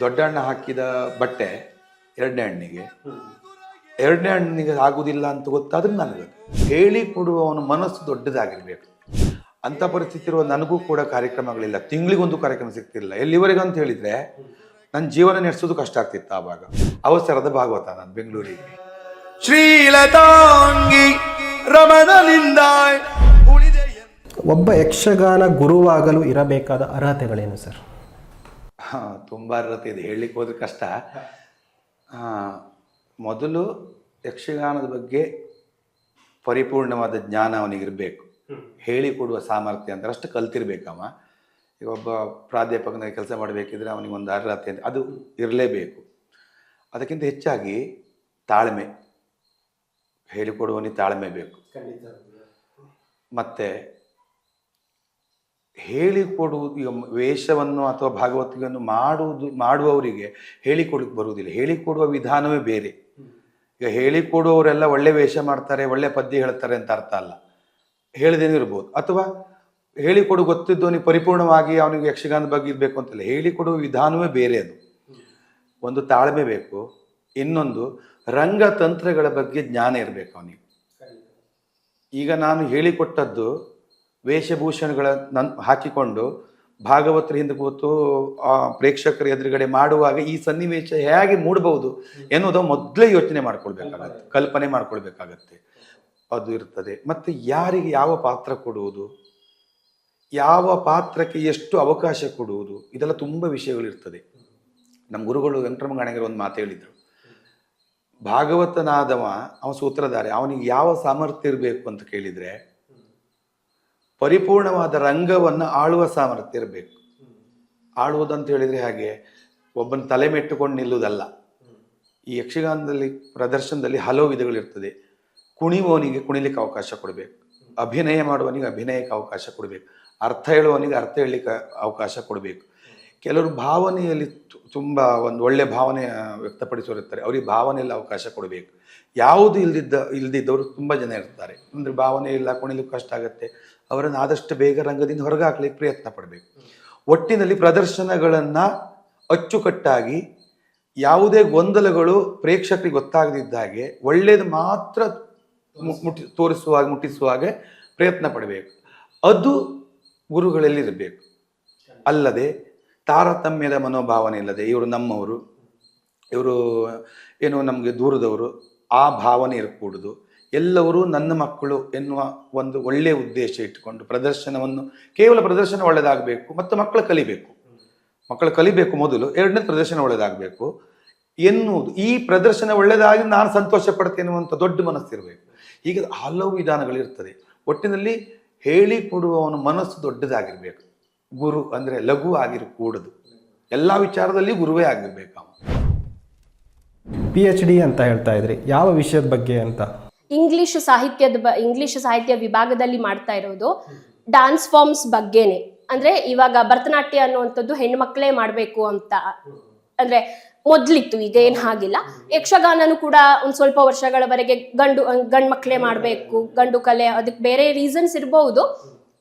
ದೊಡ್ಡಣ್ಣ ಹಾಕಿದ ಬಟ್ಟೆ ಎರಡನೇ ಹಣ್ಣಿಗೆ ಎರಡನೇ ಹಣ್ಣಿಗೆ ಆಗುವುದಿಲ್ಲ ಅಂತ ಗೊತ್ತಾದ್ರೆ ನನಗೆ ಹೇಳಿ ಕೊಡುವವನ ಮನಸ್ಸು ದೊಡ್ಡದಾಗಿರ್ಬೇಕು. ಅಂತ ಪರಿಸ್ಥಿತಿ ಇರುವ ನನಗೂ ಕೂಡ ಕಾರ್ಯಕ್ರಮಗಳಿಲ್ಲ. ತಿಂಗಳಿಗೊಂದು ಕಾರ್ಯಕ್ರಮ ಸಿಗ್ತಿಲ್ಲ ಎಲ್ಲಿವರೆಗೆ ಅಂತ ಹೇಳಿದ್ರೆ ನನ್ನ ಜೀವನ ನಡೆಸೋದು ಕಷ್ಟ ಆಗ್ತಿತ್ತು ಆವಾಗ. ಅವಸರದ ಭಾಗವತ ನಾನು ಬೆಂಗಳೂರಿಗೆ. ಶ್ರೀಲತಾಂಗಿ ರಮಣಲಿಂದ ಉಳಿದೆ ಒಬ್ಬ ಯಕ್ಷಗಾನ ಗುರುವಾಗಲು ಇರಬೇಕಾದ ಅರ್ಹತೆಗಳೇನು ಸರ್? ತುಂಬ ಇರುತ್ತೆ. ಇದು ಹೇಳಲಿಕ್ಕೆ ಹೋದ್ರೆ ಕಷ್ಟ. ಮೊದಲು ಯಕ್ಷಗಾನದ ಬಗ್ಗೆ ಪರಿಪೂರ್ಣವಾದ ಜ್ಞಾನ ಅವನಿಗಿರಬೇಕು. ಹೇಳಿಕೊಡುವ ಸಾಮರ್ಥ್ಯ ಅಂದ್ರೆ ಅಷ್ಟು ಕಲ್ತಿರ್ಬೇಕವ. ಈಗ ಒಬ್ಬ ಪ್ರಾಧ್ಯಾಪಕನ ಕೆಲಸ ಮಾಡಬೇಕಿದ್ರೆ ಅವನಿಗೆ ಒಂದು ಅರ್ಹತೆ ಅಂತ ಅದು ಇರಲೇಬೇಕು. ಅದಕ್ಕಿಂತ ಹೆಚ್ಚಾಗಿ ತಾಳ್ಮೆ. ಹೇಳಿಕೊಡುವನಿಗೆ ತಾಳ್ಮೆ ಬೇಕು. ಮತ್ತೆ ಹೇಳಿಕೊಡುವುದು, ಈಗ ವೇಷವನ್ನು ಅಥವಾ ಭಾಗವತಿಕೆಯನ್ನು ಮಾಡುವುದು, ಮಾಡುವವರಿಗೆ ಹೇಳಿಕೊಡಕ್ಕೆ ಬರುವುದಿಲ್ಲ. ಹೇಳಿಕೊಡುವ ವಿಧಾನವೇ ಬೇರೆ. ಈಗ ಹೇಳಿಕೊಡುವವರೆಲ್ಲ ಒಳ್ಳೆ ವೇಷ ಮಾಡ್ತಾರೆ, ಒಳ್ಳೆ ಪದ್ಯ ಹೇಳ್ತಾರೆ ಅಂತ ಅರ್ಥ ಅಲ್ಲ. ಹೇಳಿದೇನೆ ಇರ್ಬೋದು. ಅಥವಾ ಹೇಳಿಕೊಡು ಗೊತ್ತಿದ್ದವನಿಗೆ ಪರಿಪೂರ್ಣವಾಗಿ ಅವನಿಗೆ ಯಕ್ಷಗಾನದ ಬಗ್ಗೆ ಇರಬೇಕು ಅಂತಿಲ್ಲ ಹೇಳಿಕೊಡುವ ವಿಧಾನವೇ ಬೇರೆ ಅದು. ಒಂದು ತಾಳ್ಮೆ ಬೇಕು. ಇನ್ನೊಂದು ರಂಗತಂತ್ರಗಳ ಬಗ್ಗೆ ಜ್ಞಾನ ಇರಬೇಕು ಅವನಿಗೆ. ಈಗ ನಾನು ಹೇಳಿಕೊಟ್ಟದ್ದು ವೇಷಭೂಷಣಗಳ ನನ್, ಹಾಕಿಕೊಂಡು ಭಾಗವತರ ಹಿಂದೆ ಕೂತು ಪ್ರೇಕ್ಷಕರ ಎದುರುಗಡೆ ಮಾಡುವಾಗ ಈ ಸನ್ನಿವೇಶ ಹೇಗೆ ಮೂಡಬಹುದು ಎನ್ನುವುದು ಮೊದಲೇ ಯೋಚನೆ ಮಾಡ್ಕೊಳ್ಬೇಕಾಗತ್ತೆ, ಕಲ್ಪನೆ ಮಾಡ್ಕೊಳ್ಬೇಕಾಗತ್ತೆ. ಅದು ಇರ್ತದೆ. ಮತ್ತು ಯಾರಿಗೆ ಯಾವ ಪಾತ್ರ ಕೊಡುವುದು? ಯಾವ ಪಾತ್ರಕ್ಕೆ ಎಷ್ಟು ಅವಕಾಶ ಕೊಡುವುದು? ಇದೆಲ್ಲ ತುಂಬ ವಿಷಯಗಳಿರ್ತದೆ. ನಮ್ಮ ಗುರುಗಳು ವೆಂಕಟರಮಗಾಣಿಗರು ಒಂದು ಮಾತು ಹೇಳಿದರು. ಭಾಗವತನಾದವ, ಅವನ ಸೂತ್ರಧಾರೆ, ಅವನಿಗೆ ಯಾವ ಸಾಮರ್ಥ್ಯ ಇರಬೇಕು ಅಂತ ಕೇಳಿದ್ರೆ ಪರಿಪೂರ್ಣವಾದ ರಂಗವನ್ನು ಆಳುವ ಸಾಮರ್ಥ್ಯ ಇರಬೇಕು. ಆಳುವುದಂತ ಹೇಳಿದರೆ ಹಾಗೆ ಒಬ್ಬನ ತಲೆ ಮೆಟ್ಟುಕೊಂಡು ನಿಲ್ಲುವುದಲ್ಲ. ಈ ಯಕ್ಷಗಾನದಲ್ಲಿ, ಪ್ರದರ್ಶನದಲ್ಲಿ ಹಲವು ವಿಧಗಳಿರ್ತದೆ. ಕುಣಿಯುವವನಿಗೆ ಕುಣಿಲಿಕ್ಕೆ ಅವಕಾಶ ಕೊಡಬೇಕು. ಅಭಿನಯ ಮಾಡುವವನಿಗೆ ಅಭಿನಯಕ್ಕೆ ಅವಕಾಶ ಕೊಡಬೇಕು. ಅರ್ಥ ಹೇಳುವವನಿಗೆ ಅರ್ಥ ಹೇಳಲಿಕ್ಕೆ ಅವಕಾಶ ಕೊಡಬೇಕು. ಕೆಲವರು ಭಾವನೆಯಲ್ಲಿ ತುಂಬ ಒಂದು ಒಳ್ಳೆ ಭಾವನೆ ವ್ಯಕ್ತಪಡಿಸೋರಿರ್ತಾರೆ. ಅವ್ರಿಗೆ ಭಾವನೆಯಲ್ಲಿ ಅವಕಾಶ ಕೊಡಬೇಕು. ಯಾವುದು ಇಲ್ದಿದ್ದ, ಇಲ್ದಿದ್ದವರು ತುಂಬ ಜನ ಇರ್ತಾರೆ. ಅಂದರೆ ಭಾವನೆ ಇಲ್ಲ, ಕುಣಿಲಿಕ್ಕೆ ಕಷ್ಟ ಆಗುತ್ತೆ. ಅವರನ್ನು ಆದಷ್ಟು ಬೇಗ ರಂಗದಿಂದ ಹೊರಗೆ ಹಾಕ್ಲಿಕ್ಕೆ ಪ್ರಯತ್ನ ಪಡಬೇಕು. ಒಟ್ಟಿನಲ್ಲಿ ಪ್ರದರ್ಶನಗಳನ್ನು ಅಚ್ಚುಕಟ್ಟಾಗಿ ಯಾವುದೇ ಗೊಂದಲಗಳು ಪ್ರೇಕ್ಷಕರಿಗೆ ಗೊತ್ತಾಗದಿದ್ದ ಹಾಗೆ ಒಳ್ಳೇದು ಮಾತ್ರ ಮುಟ್ಟಿ ತೋರಿಸುವಾಗ ಮುಟ್ಟಿಸುವಾಗ ಪ್ರಯತ್ನ ಪಡಬೇಕು. ಅದು ಗುರುಗಳಲ್ಲಿ ಇರಬೇಕು. ಅಲ್ಲದೆ ತಾರತಮ್ಯದ ಮನೋಭಾವನೆ ಇಲ್ಲದೆ ಇವರು ನಮ್ಮವರು, ಇವರು ಏನು ನಮಗೆ ದೂರದವರು, ಆ ಭಾವನೆ ಇರಕೂಡುದು. ಎಲ್ಲರೂ ನನ್ನ ಮಕ್ಕಳು ಎನ್ನುವ ಒಂದು ಒಳ್ಳೆಯ ಉದ್ದೇಶ ಇಟ್ಟುಕೊಂಡು ಪ್ರದರ್ಶನವನ್ನು ಕೇವಲ ಪ್ರದರ್ಶನ ಒಳ್ಳೆಯದಾಗಬೇಕು ಮತ್ತು ಮಕ್ಕಳು ಕಲಿಬೇಕು. ಮಕ್ಕಳು ಕಲಿಬೇಕು ಮೊದಲು, ಎರಡನೇ ಪ್ರದರ್ಶನ ಒಳ್ಳೆಯದಾಗಬೇಕು ಎನ್ನುವುದು, ಈ ಪ್ರದರ್ಶನ ಒಳ್ಳೆಯದಾಗಿ ನಾನು ಸಂತೋಷ ಪಡ್ತೇನೆ ಅನ್ನುವಂಥ ದೊಡ್ಡ ಮನಸ್ಸಿರಬೇಕು. ಈಗ ಹಲವು ವಿಧಾನಗಳಿರ್ತದೆ. ಒಟ್ಟಿನಲ್ಲಿ ಹೇಳಿಕೊಡುವವನ ಮನಸ್ಸು ದೊಡ್ಡದಾಗಿರಬೇಕು. ಗುರು ಅಂದರೆ ಲಘು ಆಗಿರಕೂಡದು. ಎಲ್ಲ ವಿಚಾರದಲ್ಲಿ ಗುರುವೇ ಆಗಿರಬೇಕು ಅವನು. ಪಿ ಎಚ್ ಡಿ ಅಂತ ಹೇಳ್ತಾ ಇದ್ರಿ. ಯಾವ ವಿಷಯದ ಬಗ್ಗೆ ಅಂತ? ಇಂಗ್ಲಿಷ್ ಸಾಹಿತ್ಯದ ಬ, ಇಂಗ್ಲಿಷ್ ಸಾಹಿತ್ಯ ವಿಭಾಗದಲ್ಲಿ ಮಾಡ್ತಾ ಇರೋದು ಡಾನ್ಸ್ ಫಾರ್ಮ್ಸ್ ಬಗ್ಗೆನೆ. ಅಂದ್ರೆ ಇವಾಗ ಭರತನಾಟ್ಯ ಅನ್ನುವಂಥದ್ದು ಹೆಣ್ಮಕ್ಳೇ ಮಾಡ್ಬೇಕು ಅಂತ. ಅಂದ್ರೆ ಮೊದ್ಲಿತ್ತು ಏನ್ ಹಾಗಿಲ್ಲ. ಯಕ್ಷಗಾನನು ಕೂಡ ಒಂದ್ ಸ್ವಲ್ಪ ವರ್ಷಗಳವರೆಗೆ ಗಂಡು, ಗಂಡ್ ಮಕ್ಳೇ ಮಾಡ್ಬೇಕು, ಗಂಡು ಕಲೆ ಅದಕ್ಕೆ ಬೇರೆ ರೀಸನ್ಸ್ ಇರಬಹುದು